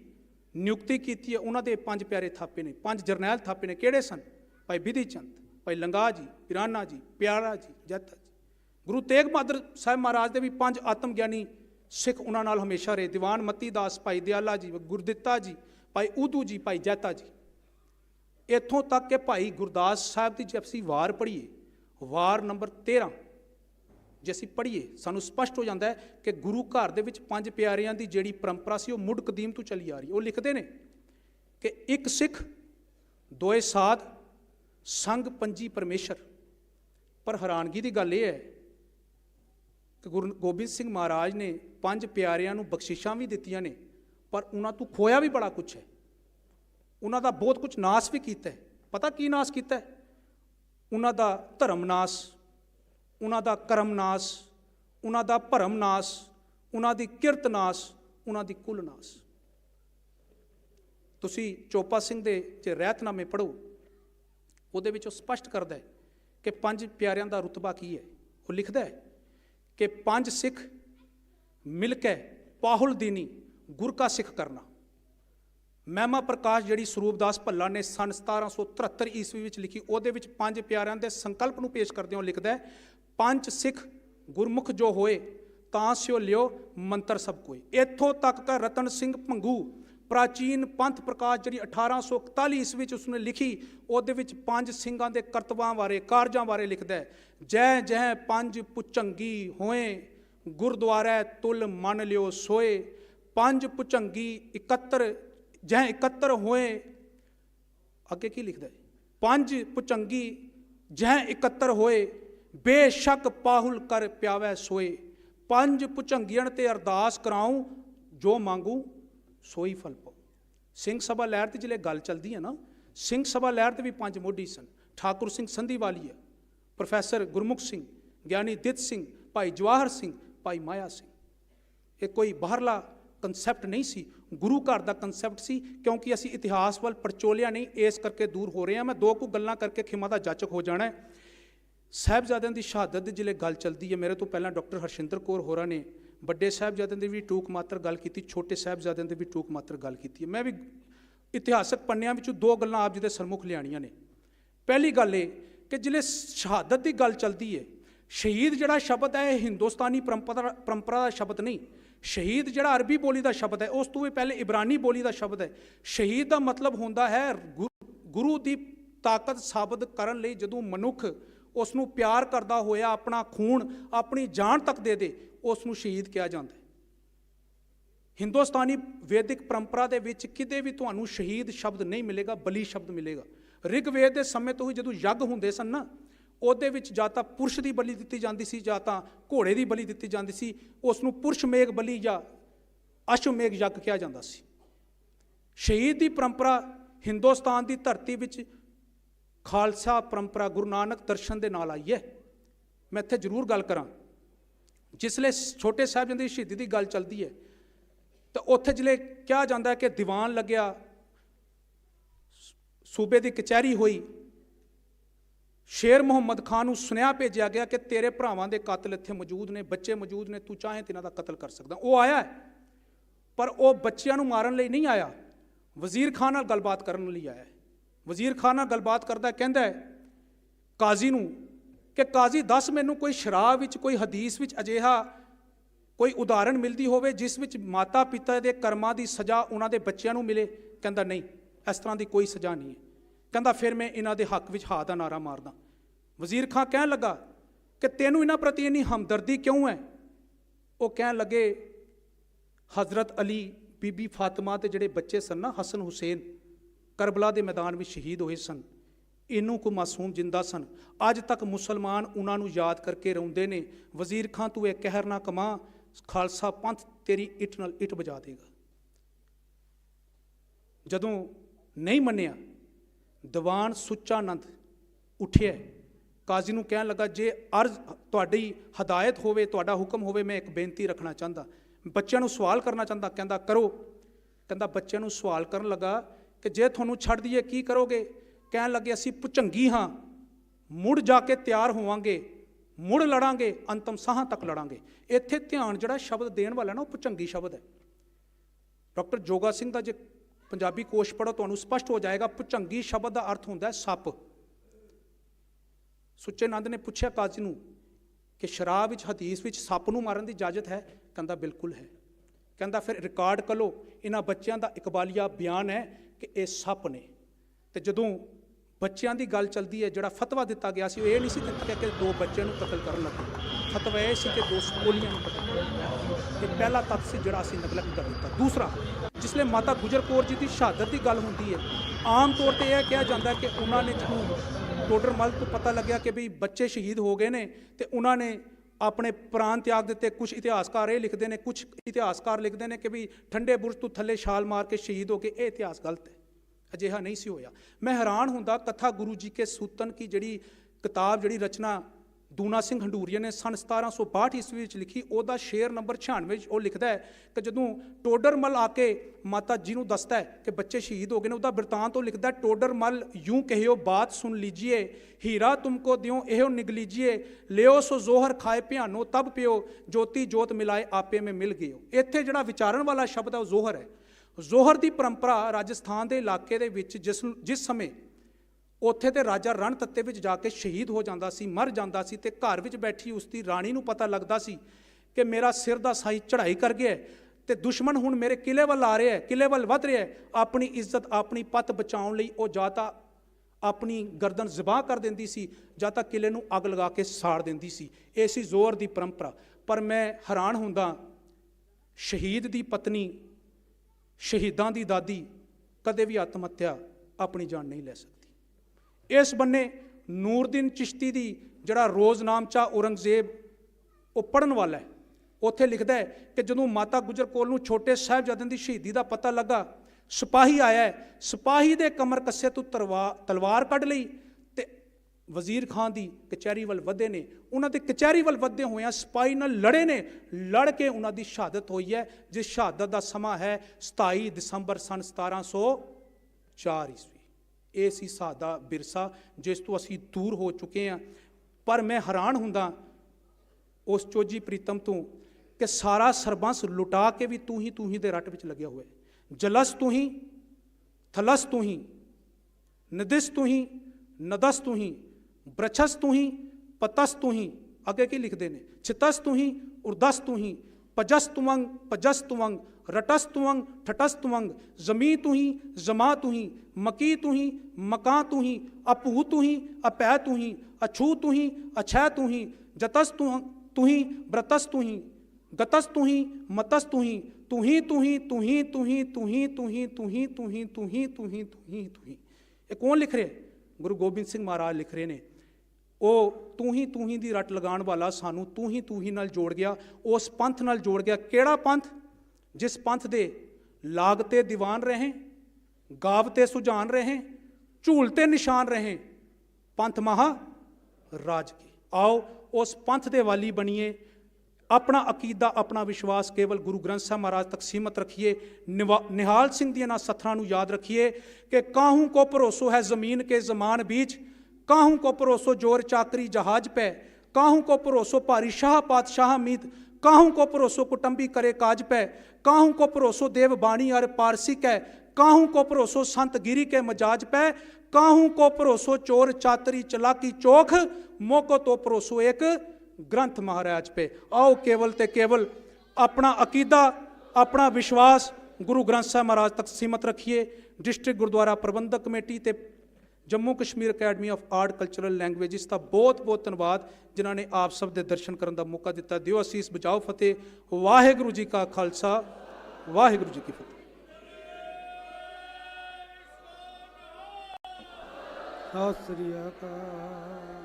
ਨਿਯੁਕਤੀ ਕੀਤੀ ਹੈ, ਉਹਨਾਂ ਦੇ ਪੰਜ ਪਿਆਰੇ ਥਾਪੇ ਨੇ, ਪੰਜ ਜਰਨੈਲ ਥਾਪੇ ਨੇ। ਕਿਹੜੇ ਸਨ? ਭਾਈ ਬਿਧੀ ਚੰਦ, ਭਾਈ ਲੰਗਾ ਜੀ, ਪਿਰਾਣਾ ਜੀ ਪਿਆਰਾ ਜੀ ਜੱਤਾ ਜੀ। ਗੁਰੂ ਤੇਗ ਬਹਾਦਰ ਸਾਹਿਬ ਮਹਾਰਾਜ ਦੇ ਵੀ ਪੰਜ ਆਤਮ ਗਿਆਨੀ ਸਿੱਖ ਉਹਨਾਂ ਨਾਲ ਹਮੇਸ਼ਾ ਰਹੇ। ਦੀਵਾਨ ਮੱਤੀ ਦਾਸ, ਭਾਈ ਦਿਆਲਾ ਜੀ, ਗੁਰਦਿੱਤਾ ਜੀ, ਭਾਈ ਉਦੂ ਜੀ, ਭਾਈ ਜੈਤਾ ਜੀ। ਇੱਥੋਂ ਤੱਕ ਕਿ ਭਾਈ ਗੁਰਦਾਸ ਸਾਹਿਬ ਦੀ ਜੇ ਅਸੀਂ ਵਾਰ ਪੜ੍ਹੀਏ, ਵਾਰ ਨੰਬਰ 13 ਜੇ ਅਸੀਂ ਪੜ੍ਹੀਏ, ਸਾਨੂੰ ਸਪਸ਼ਟ ਹੋ ਜਾਂਦਾ ਹੈ ਕਿ ਗੁਰੂ ਘਰ ਦੇ ਵਿੱਚ ਪੰਜ ਪਿਆਰਿਆਂ ਦੀ ਜਿਹੜੀ ਪਰੰਪਰਾ ਸੀ, ਉਹ ਮੁੱਢ ਕਦੀਮ ਤੋਂ ਚੱਲੀ ਆ ਰਹੀ ਉਹ ਲਿਖਦੇ ਨੇ ਕਿ ਇੱਕ ਸਿੱਖ, ਦੋਏ ਸਾਧ, ਸੰਗ ਪੰਜੀ ਪਰਮੇਸ਼ਰ। ਪਰ ਹੈਰਾਨਗੀ ਦੀ ਗੱਲ ਇਹ ਹੈ ਕਿ ਗੁਰੂ ਗੋਬਿੰਦ ਸਿੰਘ ਮਹਾਰਾਜ ਨੇ ਪੰਜ ਪਿਆਰਿਆਂ ਨੂੰ ਬਖਸ਼ਿਸ਼ਾਂ ਵੀ ਦਿੱਤੀਆਂ ਨੇ, ਪਰ ਉਹਨਾਂ ਤੋਂ ਖੋਇਆ ਵੀ ਬੜਾ ਕੁਝ ਹੈ। ਉਹਨਾਂ ਦਾ ਬਹੁਤ ਕੁਝ ਨਾਸ ਵੀ ਕੀਤਾ ਹੈ। ਪਤਾ ਕੀ ਨਾਸ ਕੀਤਾ ਹੈ? ਉਹਨਾਂ ਦਾ ਧਰਮ ਨਾਸ, ਉਹਨਾਂ ਦਾ ਕਰਮ ਨਾਸ, ਉਹਨਾਂ ਦਾ ਭਰਮ ਨਾਸ, ਉਹਨਾਂ ਦੀ ਕਿਰਤ ਨਾਸ, ਉਹਨਾਂ ਦੀ ਕੁਲ ਨਾਸ। ਤੁਸੀਂ ਚੋਪਾ ਸਿੰਘ ਦੇ ਜੇ ਰਹਿਤਨਾਮੇ ਪੜੋ ਉਹਦੇ ਵਿੱਚ ਉਹ ਸਪਸ਼ਟ ਕਰਦਾ ਹੈ ਕਿ ਪੰਜ ਪਿਆਰਿਆਂ ਦਾ ਰੁਤਬਾ ਕੀ ਹੈ? ਉਹ ਲਿਖਦਾ ਹੈ ਕਿ ਪੰਜ ਸਿੱਖ ਮਿਲ ਕੇ ਪਾਹੁਲ ਦੀਨੀ ਗੁਰ ਕਾ ਸਿੱਖ ਕਰਨਾ। ਮਹਿਮਾ ਪ੍ਰਕਾਸ਼ ਜਿਹੜੀ ਸਰੂਪਦਾਸ ਭੱਲਾ ਨੇ ਸਨ 1773 ਈਸਵੀ ਵਿੱਚ ਲਿਖੀ, ਉਹਦੇ ਵਿੱਚ ਪੰਜ ਪਿਆਰਿਆਂ ਦੇ ਸੰਕਲਪ ਨੂੰ ਪੇਸ਼ ਕਰਦੇ ਹੋ ਲਿਖਦਾ ਹੈ, ਪੰਜ ਸਿੱਖ ਗੁਰਮੁਖ ਜੋ ਹੋਏ, ਤਾਂ ਸਿਓ ਲਿਓ ਮੰਤਰ ਸਭ ਕੋਈ ਇੱਥੋਂ ਤੱਕ ਕਿ ਰਤਨ ਸਿੰਘ ਭੰਗੂ, ਪ੍ਰਾਚੀਨ ਪੰਥ ਪ੍ਰਕਾਸ਼ ਜਿਹੜੀ 1841 ਈਸਵੀ ਵਿੱਚ ਉਸਨੇ ਲਿਖੀ, ਉਹਦੇ ਵਿੱਚ ਪੰਜ ਸਿੰਘਾਂ ਦੇ ਕਰਤਵਾਂ ਬਾਰੇ, ਕਾਰਜਾਂ ਬਾਰੇ ਲਿਖਦਾ ਹੈ, ਜੈ ਜੈ ਪੰਜ ਪੁਚੰਗੀ ਹੋਏ, ਗੁਰਦੁਆਰਾ ਤੁਲ ਮੰਨ ਲਿਓ ਸੋਏ, ਪੰਜ ਪੁਚੰਗੀ 71 ਜੈ 71 ਹੋਏ, ਅੱਗੇ ਕੀ ਲਿਖਦਾ ਹੈ? ਪੰਜ ਪੁਚੰਗੀ ਜੈ 71 ਹੋਏ, ਬੇਸ਼ੱਕ ਪਾਹੁਲ ਕਰ ਪਿਆਵੈ ਸੋਏ। ਪੰਜ ਪੁਚੰਗੀਆਂ ਤੇ ਅਰਦਾਸ ਕਰਾਉ, ਜੋ ਮੰਗੂ, ਸੋਈ ਫਲ ਪਾਉ। ਸਿੰਘ ਸਭਾ ਲਹਿਰ ਤੇ ਜਿਹੜੇ ਗੱਲ ਚੱਲਦੀ ਹੈ ਨਾ, ਸਿੰਘ ਸਭਾ ਲਹਿਰ ਤੇ ਵੀ ਪੰਜ ਮੋਢੀ ਸਨ। ਠਾਕੁਰ ਸਿੰਘ ਸੰਧੀਵਾਲੀਆ ਪ੍ਰੋਫੈਸਰ ਗੁਰਮੁਖ ਸਿੰਘ, ਗਿਆਨੀ ਦਿੱਤ ਸਿੰਘ, ਭਾਈ ਜਵਾਹਰ ਸਿੰਘ, ਭਾਈ ਮਾਇਆ ਸਿੰਘ। ਇਹ ਕੋਈ ਬਾਹਰਲਾ ਕਨਸੈਪਟ ਨਹੀਂ ਸੀ। ਗੁਰੂ ਘਰ ਦਾ ਕਨਸੈਪਟ ਸੀ, ਕਿਉਂਕਿ ਅਸੀਂ ਇਤਿਹਾਸ ਵੱਲ ਪਰਚੋਲਿਆ ਨਹੀਂ, ਇਸ ਕਰਕੇ ਦੂਰ ਹੋ ਰਹੇ ਹਾਂ ਮੈਂ। ਦੋ ਕੁ ਗੱਲਾਂ ਕਰਕੇ ਖਿਮਾ ਦਾ ਜਾਚਕ ਹੋ ਜਾਣਾ ਹੈ। ਸਾਹਿਬਜ਼ਾਦਿਆਂ ਦੀ ਸ਼ਹਾਦਤ ਦੀ ਜਿਹੜੇ ਗੱਲ ਚੱਲਦੀ ਹੈ। ਮੇਰੇ ਤੋਂ ਪਹਿਲਾਂ ਡਾਕਟਰ ਹਰਸ਼ਿੰਦਰ ਕੌਰ ਹੋਰਾਂ ਨੇ ਵੱਡੇ ਸਾਹਿਬਜ਼ਾਦਿਆਂ ਦੀ ਵੀ ਟੂਕ ਮਾਤਰ ਗੱਲ ਕੀਤੀ, ਛੋਟੇ ਸਾਹਿਬਜ਼ਾਦਿਆਂ ਦੀ ਵੀ ਟੂਕ ਮਾਤਰ ਗੱਲ ਕੀਤੀ ਹੈ। ਮੈਂ ਵੀ ਇਤਿਹਾਸਕ ਪੰਨਿਆਂ ਵਿੱਚੋਂ ਦੋ ਗੱਲਾਂ ਆਪ ਜੀ ਦੇ ਸਰਮੁਖ ਲਿਆਣੀਆਂ ਨੇ। ਪਹਿਲੀ ਗੱਲ ਇਹ ਕਿ ਜਿਹੜੇ ਸ਼ਹਾਦਤ ਦੀ ਗੱਲ ਚੱਲਦੀ ਹੈ, ਸ਼ਹੀਦ ਜਿਹੜਾ ਸ਼ਬਦ ਹੈ, ਇਹ ਹਿੰਦੁਸਤਾਨੀ ਪਰੰਪਰਾ ਪਰੰਪਰਾ ਦਾ ਸ਼ਬਦ ਨਹੀਂ। ਸ਼ਹੀਦ ਜਿਹੜਾ ਅਰਬੀ ਬੋਲੀ ਦਾ ਸ਼ਬਦ ਹੈ, ਉਸ ਤੋਂ ਵੀ ਪਹਿਲੇ ਇਬਰਾਨੀ ਬੋਲੀ ਦਾ ਸ਼ਬਦ ਹੈ। ਸ਼ਹੀਦ ਦਾ ਮਤਲਬ ਹੁੰਦਾ ਹੈ ਗੁ- ਗੁਰੂ ਦੀ ਤਾਕਤ ਸਾਬਤ ਕਰਨ ਲਈ ਜਦੋਂ ਮਨੁੱਖ ਉਸ ਨੂੰ ਪਿਆਰ ਕਰਦਾ ਹੋਇਆ, ਆਪਣਾ ਖੂਨ, ਆਪਣੀ ਜਾਨ ਤੱਕ ਦੇ ਦੇ ਉਸ ਨੂੰ ਸ਼ਹੀਦ ਕਿਹਾ ਜਾਂਦਾ ਹੈ। ਹਿੰਦੁਸਤਾਨੀ ਵੈਦਿਕ ਪਰੰਪਰਾ ਦੇ ਵਿੱਚ ਕਿਤੇ ਵੀ ਤੁਹਾਨੂੰ ਸ਼ਹੀਦ ਸ਼ਬਦ ਨਹੀਂ ਮਿਲੇਗਾ, ਬਲੀ ਸ਼ਬਦ ਮਿਲੇਗਾ। ਰਿਗਵੇਦ ਦੇ ਸਮੇਂ ਤੋਂ ਹੀ ਜਦੋਂ ਯੱਗ ਹੁੰਦੇ ਸਨ ਨਾ ਉਹਦੇ ਵਿੱਚ ਜਾਂ ਤਾਂ ਪੁਰਸ਼ ਦੀ ਬਲੀ ਦਿੱਤੀ ਜਾਂਦੀ ਸੀ ਜਾਂ ਤਾਂ ਘੋੜੇ ਦੀ ਬਲੀ ਦਿੱਤੀ ਜਾਂਦੀ ਸੀ ਉਸ ਨੂੰ ਪੁਰਸ਼ ਮੇਘ ਬਲੀ ਜਾਂ ਅਸ਼ਵਮੇਘ ਯੱਗ ਕਿਹਾ ਜਾਂਦਾ ਸੀ। ਸ਼ਹੀਦ ਦੀ ਪਰੰਪਰਾ ਹਿੰਦੁਸਤਾਨ ਦੀ ਧਰਤੀ ਵਿੱਚ ਖਾਲਸਾ ਪਰੰਪਰਾ ਗੁਰੂ ਨਾਨਕ ਦਰਸ਼ਨ ਦੇ ਨਾਲ ਆਈ ਹੈ। ਮੈਂ ਇੱਥੇ ਜ਼ਰੂਰ ਗੱਲ ਕਰਾਂ। ਜਿਸਲੇ ਛੋਟੇ ਸਾਹਿਬਜ਼ਾਦੇ ਦੀ ਸ਼ਹੀਦੀ ਦੀ ਗੱਲ ਚੱਲਦੀ ਹੈ, ਤਾਂ ਉੱਥੇ ਜਿਹੜੇ ਕਿਹਾ ਜਾਂਦਾ ਕਿ ਦੀਵਾਨ ਲੱਗਿਆ, ਸੂਬੇ ਦੀ ਕਚਹਿਰੀ ਹੋਈ ਸ਼ੇਰ ਮੁਹੰਮਦ ਖਾਨ ਨੂੰ ਸੁਨੇਹਾ ਭੇਜਿਆ ਗਿਆ ਕਿ ਤੇਰੇ ਭਰਾਵਾਂ ਦੇ ਕਾਤਲ ਇੱਥੇ ਮੌਜੂਦ ਨੇ, ਬੱਚੇ ਮੌਜੂਦ ਨੇ, ਤੂੰ ਚਾਹੇ ਤਿਨਾਂ ਦਾ ਕਤਲ ਕਰ ਸਕਦਾ। ਉਹ ਆਇਆ ਪਰ ਉਹ ਬੱਚਿਆਂ ਨੂੰ ਮਾਰਨ ਲਈ ਨਹੀਂ ਆਇਆ। ਵਜ਼ੀਰ ਖਾਨ ਨਾਲ ਗੱਲਬਾਤ ਕਰਨ ਲਈ ਆਇਆ ਵਜ਼ੀਰ ਖਾਨ ਨਾਲ ਗੱਲਬਾਤ ਕਰਦਾ ਕਹਿੰਦਾ ਹੈ, ਕਾਜ਼ੀ ਨੂੰ ਕਿ ਕਾਜ਼ੀ ਦੱਸ ਮੈਨੂੰ ਕੋਈ ਸ਼ਰਾਬ ਵਿੱਚ, ਕੋਈ ਹਦੀਸ ਵਿੱਚ ਅਜਿਹਾ ਕੋਈ ਉਦਾਹਰਣ ਮਿਲਦੀ ਹੋਵੇ ਜਿਸ ਵਿੱਚ ਮਾਤਾ ਪਿਤਾ ਦੇ ਕਰਮਾਂ ਦੀ ਸਜ਼ਾ ਉਹਨਾਂ ਦੇ ਬੱਚਿਆਂ ਨੂੰ ਮਿਲੇ। ਕਹਿੰਦਾ, ਨਹੀਂ, ਇਸ ਤਰ੍ਹਾਂ ਦੀ ਕੋਈ ਸਜ਼ਾ ਨਹੀਂ ਹੈ। ਕਹਿੰਦਾ, ਫਿਰ ਮੈਂ ਇਹਨਾਂ ਦੇ ਹੱਕ ਵਿੱਚ ਹਾਂ ਦਾ ਨਾਰਾ ਮਾਰਦਾ। ਵਜ਼ੀਰ ਖਾਂ ਕਹਿਣ ਲੱਗਾ ਕਿ ਤੈਨੂੰ ਇਹਨਾਂ ਪ੍ਰਤੀ ਇੰਨੀ ਹਮਦਰਦੀ ਕਿਉਂ ਹੈ? ਉਹ ਕਹਿਣ ਲੱਗੇ, ਹਜ਼ਰਤ ਅਲੀ ਬੀਬੀ ਫਾਤਿਮਾ ਤੇ ਜਿਹੜੇ ਬੱਚੇ ਸਨ ਨਾ, ਹਸਨ ਹੁਸੈਨ, ਕਰਬਲਾ ਦੇ ਮੈਦਾਨ ਵਿੱਚ ਸ਼ਹੀਦ ਹੋਏ ਸਨ। ਇਹਨੂੰ ਕੋ ਮਾਸੂਮ ਜਿੰਦਾ ਸਨ। ਅੱਜ ਤੱਕ ਮੁਸਲਮਾਨ ਉਹਨਾਂ ਨੂੰ ਯਾਦ ਕਰਕੇ ਰੋਂਦੇ ਨੇ, ਵਜ਼ੀਰ ਖਾਂ ਤੂੰ ਇਹ ਕਹਿਰ ਨਾ ਕਮਾ, ਖਾਲਸਾ ਪੰਥ ਤੇਰੀ ਇੱਟ ਨਾਲ ਇੱਟ ਵਜਾ ਦੇਗਾ। ਜਦੋਂ ਨਹੀਂ ਮੰਨਿਆ, ਦੀਵਾਨ ਸੁੱਚਾਨੰਦ ਉੱਠਿਆ। ਕਾਜ਼ੀ ਨੂੰ ਕਹਿਣ ਲੱਗਾ, ਜੇ ਅਰਜ਼ ਤੁਹਾਡੀ ਹਦਾਇਤ ਹੋਵੇ, ਤੁਹਾਡਾ ਹੁਕਮ ਹੋਵੇ, ਮੈਂ ਇੱਕ ਬੇਨਤੀ ਰੱਖਣਾ ਚਾਹੁੰਦਾ। ਬੱਚਿਆਂ ਨੂੰ ਸਵਾਲ ਕਰਨਾ ਚਾਹੁੰਦਾ, ਕਹਿੰਦਾ, ਕਰੋ। ਕਹਿੰਦਾ, ਬੱਚਿਆਂ ਨੂੰ ਸਵਾਲ ਕਰਨ ਲੱਗਾ ਕਿ ਜੇ ਤੁਹਾਨੂੰ ਛੱਡ ਦਈਏ, ਕੀ ਕਰੋਗੇ? ਕਹਿਣ ਲੱਗੇ, ਅਸੀਂ ਭੁਚੰਗੀ ਹਾਂ। ਮੁੜ ਜਾ ਕੇ ਤਿਆਰ ਹੋਵਾਂਗੇ। ਮੁੜ ਲੜਾਂਗੇ। ਅੰਤਮ ਸਾਹਾਂ ਤੱਕ ਲੜਾਂਗੇ। ਇੱਥੇ ਧਿਆਨ ਜਿਹੜਾ ਸ਼ਬਦ ਦੇਣ ਵਾਲਾ ਨਾ, ਉਹ ਭੁਚੰਗੀ ਸ਼ਬਦ ਹੈ। ਡਾਕਟਰ ਜੋਗਾ ਸਿੰਘ ਦਾ ਜੇ ਪੰਜਾਬੀ ਕੋਸ਼ ਪੜੋ ਤੁਹਾਨੂੰ ਸਪਸ਼ਟ ਹੋ ਜਾਏਗਾ, ਭੁਚੰਗੀ ਸ਼ਬਦ ਦਾ ਅਰਥ ਹੁੰਦਾ ਹੈ ਸੱਪ। ਸੁੱਚੇ ਨੰਦ ਨੇ ਪੁੱਛਿਆ ਕਾਜ਼ੀ ਨੂੰ ਕਿ ਸ਼ਰਾਬ ਵਿੱਚ, ਹਦੀਸ ਵਿੱਚ ਸੱਪ ਨੂੰ ਮਾਰਨ ਦੀ ਇਜਾਜ਼ਤ ਹੈ? ਕਹਿੰਦਾ, ਬਿਲਕੁਲ ਹੈ। ਕਹਿੰਦਾ, ਫਿਰ ਰਿਕਾਰਡ ਕਰੋ, ਇਹਨਾਂ ਬੱਚਿਆਂ ਦਾ ਇਕਬਾਲੀਆ ਬਿਆਨ ਹੈ ਕਿ ਇਹ ਸੱਪ ਨੇ। ਤੇ ਜਦੋਂ ਬੱਚਿਆਂ ਦੀ ਗੱਲ ਚੱਲਦੀ ਹੈ, ਜਿਹੜਾ ਫਤਵਾ ਦਿੱਤਾ ਗਿਆ ਸੀ, ਉਹ ਇਹ ਨਹੀਂ ਸੀ ਦਿੱਤਾ ਗਿਆ ਕਿ ਦੋ ਬੱਚਿਆਂ ਨੂੰ ਕਤਲ ਕਰਨ ਲੱਗੇ। ਫਤਵਾ ਇਹ ਸੀ ਕਿ ਦੋ ਸਕੋਲੀਆਂ ਨੂੰ ਕਤਲ ਇਹ ਪਹਿਲਾ ਤੱਥ ਸੀ ਜਿਹੜਾ ਅਸੀਂ ਨਗਲੈਕਟ ਕਰ ਦਿੱਤਾ। ਦੂਸਰਾ ਜਿਸਲੇ ਮਾਤਾ ਗੁਜਰ ਕੌਰ ਜੀ ਦੀ ਸ਼ਹਾਦਤ ਦੀ ਗੱਲ ਹੁੰਦੀ ਹੈ, ਆਮ ਤੌਰ ਤੇ ਇਹ ਕਿਹਾ ਜਾਂਦਾ ਕਿ ਉਹਨਾਂ ਨੇ ਜਿਹਨੂੰ ਟੋਡਰ ਮਲ ਤੋਂ ਪਤਾ ਲੱਗਿਆ ਕਿ ਵੀ ਬੱਚੇ ਸ਼ਹੀਦ ਹੋ ਗਏ ਨੇ ਤੇ ਉਹਨਾਂ ਨੇ ਆਪਣੇ ਪ੍ਰਾਣ ਤਿਆਗ ਦਿੱਤੇ। ਕੁਝ ਇਤਿਹਾਸਕਾਰ ਇਹ ਲਿਖਦੇ ਨੇ ਕੁਝ ਇਤਿਹਾਸਕਾਰ ਲਿਖਦੇ ਨੇ ਕਿ ਵੀ ਠੰਡੇ ਬੁਰਜ ਤੋਂ ਥੱਲੇ ਛਾਲ ਮਾਰ ਕੇ ਸ਼ਹੀਦ ਹੋ ਕੇ ਇਹ ਇਤਿਹਾਸ ਗਲਤ ਹੈ। ਅਜਿਹਾ ਨਹੀਂ ਸੀ ਹੋਇਆ। ਮੈਂ ਹੈਰਾਨ ਹੁੰਦਾ ਕਥਾ ਗੁਰੂ ਜੀ ਕੇ ਸੂਤਨ ਕੀ ਜਿਹੜੀ ਕਿਤਾਬ, ਜਿਹੜੀ ਰਚਨਾ ਦੂਨਾ ਸਿੰਘ ਹੰਡੂਰੀਆ ਨੇ ਸਨ 1762 ਈਸਵੀ ਵਿੱਚ ਲਿਖੀ ਉਹਦਾ ਸ਼ੇਰ ਨੰਬਰ 96 ਵਿੱਚ ਉਹ ਲਿਖਦਾ ਹੈ ਕਿ ਜਦੋਂ ਟੋਡਰਮਲ ਆ ਕੇ ਮਾਤਾ ਜੀ ਨੂੰ ਦੱਸਦਾ ਹੈ ਕਿ ਬੱਚੇ ਸ਼ਹੀਦ ਹੋ ਗਏ ਨੇ ਉਹਦਾ ਬਿਰਤਾਂਤ ਉਹ ਲਿਖਦਾ ਹੈ, ਟੋਡਰਮਲ ਯੂੰ ਕਹਿਓ ਬਾਤ ਸੁਣ ਲੀਜੀਏ ਹੀਰਾ ਤੁਮਕੋ ਦਿਓ ਇਹੋ ਨਿਗ ਲੀਜੀਏ ਲਿਓ ਸੋ ਜ਼ੋਹਰ ਖਾਏ ਭਿਆਨੋ ਤਬ ਪਿਓ ਜੋਤੀ ਜੋਤ ਮਿਲਾਏ ਆਪੇ ਮੈਂ ਮਿਲ ਗਿਓ। ਇੱਥੇ ਜਿਹੜਾ ਵਿਚਾਰਨ ਵਾਲਾ ਸ਼ਬਦ ਹੈ ਉਹ ਜ਼ੋਹਰ ਹੈ। ਜ਼ੋਹਰ ਦੀ ਪਰੰਪਰਾ ਰਾਜਸਥਾਨ ਦੇ ਇਲਾਕੇ ਦੇ ਵਿੱਚ ਜਿਸ ਜਿਸ ਸਮੇਂ ਉੱਥੇ ਤੇ ਰਾਜਾ ਰਣ ਤੱਤੇ ਵਿੱਚ ਜਾ ਕੇ ਸ਼ਹੀਦ ਹੋ ਜਾਂਦਾ ਸੀ, ਮਰ ਜਾਂਦਾ ਸੀ ਤੇ ਘਰ ਵਿੱਚ ਬੈਠੀ ਉਸ ਦੀ ਰਾਣੀ ਨੂੰ ਪਤਾ ਲੱਗਦਾ ਸੀ ਕਿ ਮੇਰਾ ਸਿਰ ਦਾ ਸਾਈ ਚੜ੍ਹਾਈ ਕਰ ਗਿਆ ਹੈ ਤੇ ਦੁਸ਼ਮਣ ਹੁਣ ਮੇਰੇ ਕਿਲੇ ਵੱਲ ਆ ਰਿਹਾ ਹੈ ਕਿਲੇ ਵੱਲ ਵੱਧ ਰਿਹਾ ਹੈ। ਆਪਣੀ ਇੱਜ਼ਤ, ਆਪਣੀ ਪਤ ਬਚਾਉਣ ਲਈ ਉਹ ਜਾਂ ਤਾਂ ਆਪਣੀ ਗਰਦਨ ਜ਼ਬਾਹ ਕਰ ਦਿੰਦੀ ਸੀ ਜਾਂ ਤਾਂ ਕਿਲੇ ਨੂੰ ਅੱਗ ਲਗਾ ਕੇ ਸਾੜ ਦਿੰਦੀ ਸੀ। ਇਹ ਸੀ ਜ਼ੋਰ ਦੀ ਪਰੰਪਰਾ। ਪਰ ਮੈਂ ਹੈਰਾਨ ਹੁੰਦਾ, ਸ਼ਹੀਦ ਦੀ ਪਤਨੀ, ਸ਼ਹੀਦਾਂ ਦੀ ਦਾਦੀ ਕਦੇ ਵੀ ਆਤਮ ਹੱਤਿਆ ਆਪਣੀ ਜਾਨ ਨਹੀਂ ਲੈ ਸਕਦੀ। ਇਸ ਬੰਨੇ ਨੂਰਦੀਨ ਚਿਸ਼ਤੀ ਦੀ ਜਿਹੜਾ ਰੋਜ਼ ਨਾਮਚਾ ਔਰੰਗਜ਼ੇਬ, ਉਹ ਪੜਨ ਵਾਲਾ ਹੈ। ਉੱਥੇ ਲਿਖਦਾ ਹੈ ਕਿ ਜਦੋਂ ਮਾਤਾ ਗੁਜਰ ਕੌਰ ਨੂੰ ਛੋਟੇ ਸਾਹਿਬਜ਼ਾਦਿਆਂ ਦੀ ਸ਼ਹੀਦੀ ਦਾ ਪਤਾ ਲੱਗਾ, ਸਿਪਾਹੀ ਆਇਆ ਸਿਪਾਹੀ ਦੇ ਕਮਰ ਕੱਸੇ ਤੋਂ ਤਰਵਾ- ਤਲਵਾਰ ਕੱਢ ਲਈ ਤੇ ਵਜ਼ੀਰ ਖਾਨ ਦੀ ਕਚਹਿਰੀ ਵੱਲ ਵਧੇ ਨੇ। ਉਹਨਾਂ ਦੇ ਕਚਹਿਰੀ ਵੱਲ ਵਧਦੇ ਹੋਇਆਂ ਸਿਪਾਹੀ ਨਾਲ ਲੜੇ ਨੇ। ਲੜ ਕੇ ਉਹਨਾਂ ਦੀ ਸ਼ਹਾਦਤ ਹੋਈ ਹੈ, ਜਿਸ ਸ਼ਹਾਦਤ ਦਾ ਸਮਾਂ ਹੈ 27 ਦਸੰਬਰ ਸਨ 1704 ਈਸਵੀ। ਇਹ ਸੀ ਸਾਦਾ ਵਿਰਸਾ, ਜਿਸ ਤੋਂ ਅਸੀਂ ਦੂਰ ਹੋ ਚੁੱਕੇ ਹਾਂ। ਪਰ ਮੈਂ ਹੈਰਾਨ ਹੁੰਦਾ ਉਸ ਚੋਜੀ ਪ੍ਰੀਤਮ ਤੋਂ ਕਿ ਸਾਰਾ ਸਰਬੰਸ ਲੁਟਾ ਕੇ ਵੀ ਤੂੰ ਹੀ ਤੂੰ ਹੀ ਦੇ ਰੱਟ ਵਿੱਚ ਲੱਗਿਆ ਹੋਇਆ ਹੈ। ਜਲਸ ਤੂੰ ਹੀ, ਥਲਸ ਤੂੰ ਹੀ, ਨਦਿਸ ਤੂੰ ਹੀ, ਨਦਸ ਤੂੰ ਹੀ, ਬ੍ਰਛਸ ਤੂੰ ਹੀ, ਪਤਸ ਤੂੰ ਹੀ, ਅੱਗੇ ਕੀ ਲਿਖਦੇ ਨੇ? ਛਿਤਸ ਤੂੰ ਹੀ, ਉਰਦਸ ਤੂੰ ਹੀ, ਪਜਸ ਤੁਮੰਗ ਪਜਸ ਤੁਮੰਗ ਰਟਸ ਤੁਮੰਗ ਠਟਸ ਤੁਮੰਗ ਜ਼ਮੀ ਤੂੰ ਹੀ ਜ਼ਮਾ ਤੂੰ ਮਕੀ ਤੁਹੀ ਹੀ ਮਕਾਂ ਤੂੰ ਹੀ ਅਪੂ ਤੂੰ ਹੀ ਅਪੈ ਤੂੰ ਹੀ ਅਛੂ ਤੂੰ ਹੀ ਅਛੈ ਤੂੰ ਹੀ ਜਤਸ ਤੁਹੀ ਬ੍ਰਤਸ ਤੂੰ ਹੀ ਗਤਸ ਤੂੰ ਮਤਸ ਤੂੰ ਹੀ ਤੂੰ ਹੀ ਤੂੰ ਤੁਹੀ ਤੂੰ ਹੀ ਤੂੰ ਹੀ ਤੂੰ ਹੀ ਤੂੰ ਤੂੰ ਤੂੰ ਤੂੰ ਤੂੰ ਤੂੰ ਇਹ ਕੌਣ ਲਿਖ ਰਿਹਾ ਗੁਰੂ ਗੋਬਿੰਦ ਸਿੰਘ ਮਹਾਰਾਜ ਲਿਖ ਰਹੇ ਨੇ ਉਹ ਤੂੰ ਹੀ ਤੂੰ ਹੀ ਦੀ ਰੱਟ ਲਗਾਉਣ ਵਾਲਾ ਸਾਨੂੰ ਤੂੰ ਹੀ ਤੂੰ ਹੀ ਨਾਲ ਜੋੜ ਗਿਆ ਉਸ ਪੰਥ ਨਾਲ ਜੋੜ ਗਿਆ ਕਿਹੜਾ ਪੰਥ ਜਿਸ ਪੰਥ ਦੇ ਲਾਗ ਤੇ ਦੀਵਾਨ ਰਹੇ, ਗਾਵ ਤੇ ਸੁਜਾਨ ਰਹੇ, ਝੂਲ ਤੇ ਨਿਸ਼ਾਨ ਰਹੇ, ਪੰਥ ਮਹਾ ਰਾਜ ਕੀ। ਆਓ ਉਸ ਪੰਥ ਦੇ ਵਾਲੀ ਬਣੀਏ, ਆਪਣਾ ਅਕੀਦਾ, ਆਪਣਾ ਵਿਸ਼ਵਾਸ ਕੇਵਲ ਗੁਰੂ ਗ੍ਰੰਥ ਸਾਹਿਬ ਮਹਾਰਾਜ ਤੱਕ ਸੀਮਤ ਰੱਖੀਏ, ਨਿਵਾ- ਨਿਹਾਲ ਸਿੰਘ ਦੀਆਂ ਨਾ ਸਥਰਾਂ ਨੂੰ ਯਾਦ ਰੱਖੀਏ ਕਿ ਕਾਹੂ ਕੋ ਭਰੋਸੋ ਹੈ ਜ਼ਮੀਨ ਕੇ ਜ਼ਮਾਨ ਬੀਚ ਕਾਹੂ ਕੋ ਭਰੋਸੋ ਜੋਰ ਚਾਕਰੀ ਜਹਾਜ ਪੈ, ਕਾਹੂ ਕੋ ਭਰੋਸੋ ਭਾਰੀ ਸ਼ਾਹ ਪਾਤਸ਼ਾਹ ਮੀਤ काहू को परोसो कुटुंबी करे काज पे काहू को परोसो देव बाणी और पारसी कै काहू को परोसो संत गिरी के मजाज पे काहू को परोसो चोर चातरी चलाकी चोख मोको तो परोसो एक ग्रंथ महाराज पे आओ केवल ते केवल अपना अकीदा ਆਪਣਾ ਵਿਸ਼ਵਾਸ ਗੁਰੂ ਗ੍ਰੰਥ ਸਾਹਿਬ ਮਹਾਰਾਜ ਤੱਕ ਸੀਮਤ ਰੱਖੀਏ ਡਿਸਟ੍ਰਿਕਟ ਗੁਰਦੁਆਰਾ ਪ੍ਰਬੰਧਕ ਕਮੇਟੀ ਤੇ Jammu Kashmir academy of art cultural languages ਦਾ ਬਹੁਤ ਬਹੁਤ ਧੰਨਵਾਦ, ਜਿਨ੍ਹਾਂ ਨੇ ਆਪ ਸਭ ਦੇ ਦਰਸ਼ਨ ਕਰਨ ਦਾ ਮੌਕਾ ਦਿੱਤਾ। ਦਿਓ ਅਸੀਸ ਬਚਾਓ ਫਤਿਹ। ਵਾਹਿਗੁਰੂ ਜੀ ਕਾ ਖਾਲਸਾ, ਵਾਹਿਗੁਰੂ ਜੀ ਕੀ ਫਤਿਹ। ਸਤਿ ਸ੍ਰੀ ਅਕਾਲ।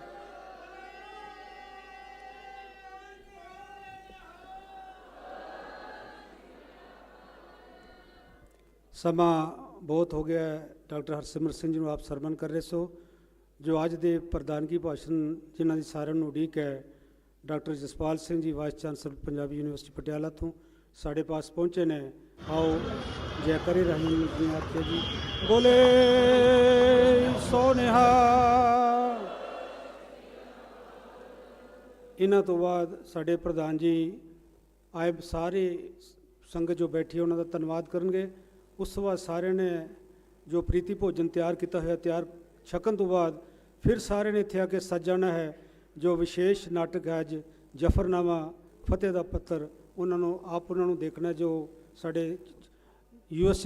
ਸਮਾਂ ਬਹੁਤ ਹੋ ਗਿਆ ਹੈ। ਡਾਕਟਰ ਹਰਸਿਮਰਤ ਸਿੰਘ ਜੀ ਨੂੰ ਆਪ ਸਰਮਨ ਕਰ ਰਹੇ ਸੋ, ਜੋ ਅੱਜ ਦੇ ਪ੍ਰਧਾਨਗੀ ਭਾਸ਼ਣ ਜਿਨ੍ਹਾਂ ਦੀ ਸਾਰਿਆਂ ਨੂੰ ਉਡੀਕ ਹੈ, doctor Jaspal Singh ji, vice chancellor Punjabi university Patiala ਤੋਂ ਸਾਡੇ ਪਾਸ ਪਹੁੰਚੇ ਨੇ। ਆਓ ਜੈ ਕਰੇ ਰਹਿਮ ਜੀ ਆਖੇ ਜੀ, ਬੋਲੇ ਸੋਨਿਹਾ। ਇਹਨਾਂ ਤੋਂ ਬਾਅਦ ਸਾਡੇ ਪ੍ਰਧਾਨ ਜੀ ਆਏ, ਸਾਰੇ ਸੰਗਤ ਜੋ ਬੈਠੀ ਉਹਨਾਂ ਦਾ ਧੰਨਵਾਦ ਕਰਨਗੇ। ਉਸ ਤੋਂ ਬਾਅਦ ਸਾਰਿਆਂ ਨੇ ਜੋ ਪ੍ਰੀਤੀ ਭੋਜਨ ਤਿਆਰ ਕੀਤਾ ਹੋਇਆ, ਤਿਆਰ ਛਕਣ ਤੋਂ ਬਾਅਦ ਫਿਰ ਸਾਰਿਆਂ ਨੇ ਇੱਥੇ ਆ ਕੇ ਸੱਜਣਾ ਹੈ, ਜੋ ਵਿਸ਼ੇਸ਼ ਨਾਟਕ ਹੈ ਅੱਜ ਜਫਰਨਾਮਾ, ਫਤਿਹ ਦਾ ਪੱਤਰ, ਉਹਨਾਂ ਨੂੰ, ਆਪ ਉਹਨਾਂ ਨੂੰ ਦੇਖਣਾ ਜੋ ਸਾਡੇ ਯੂ ਐਸ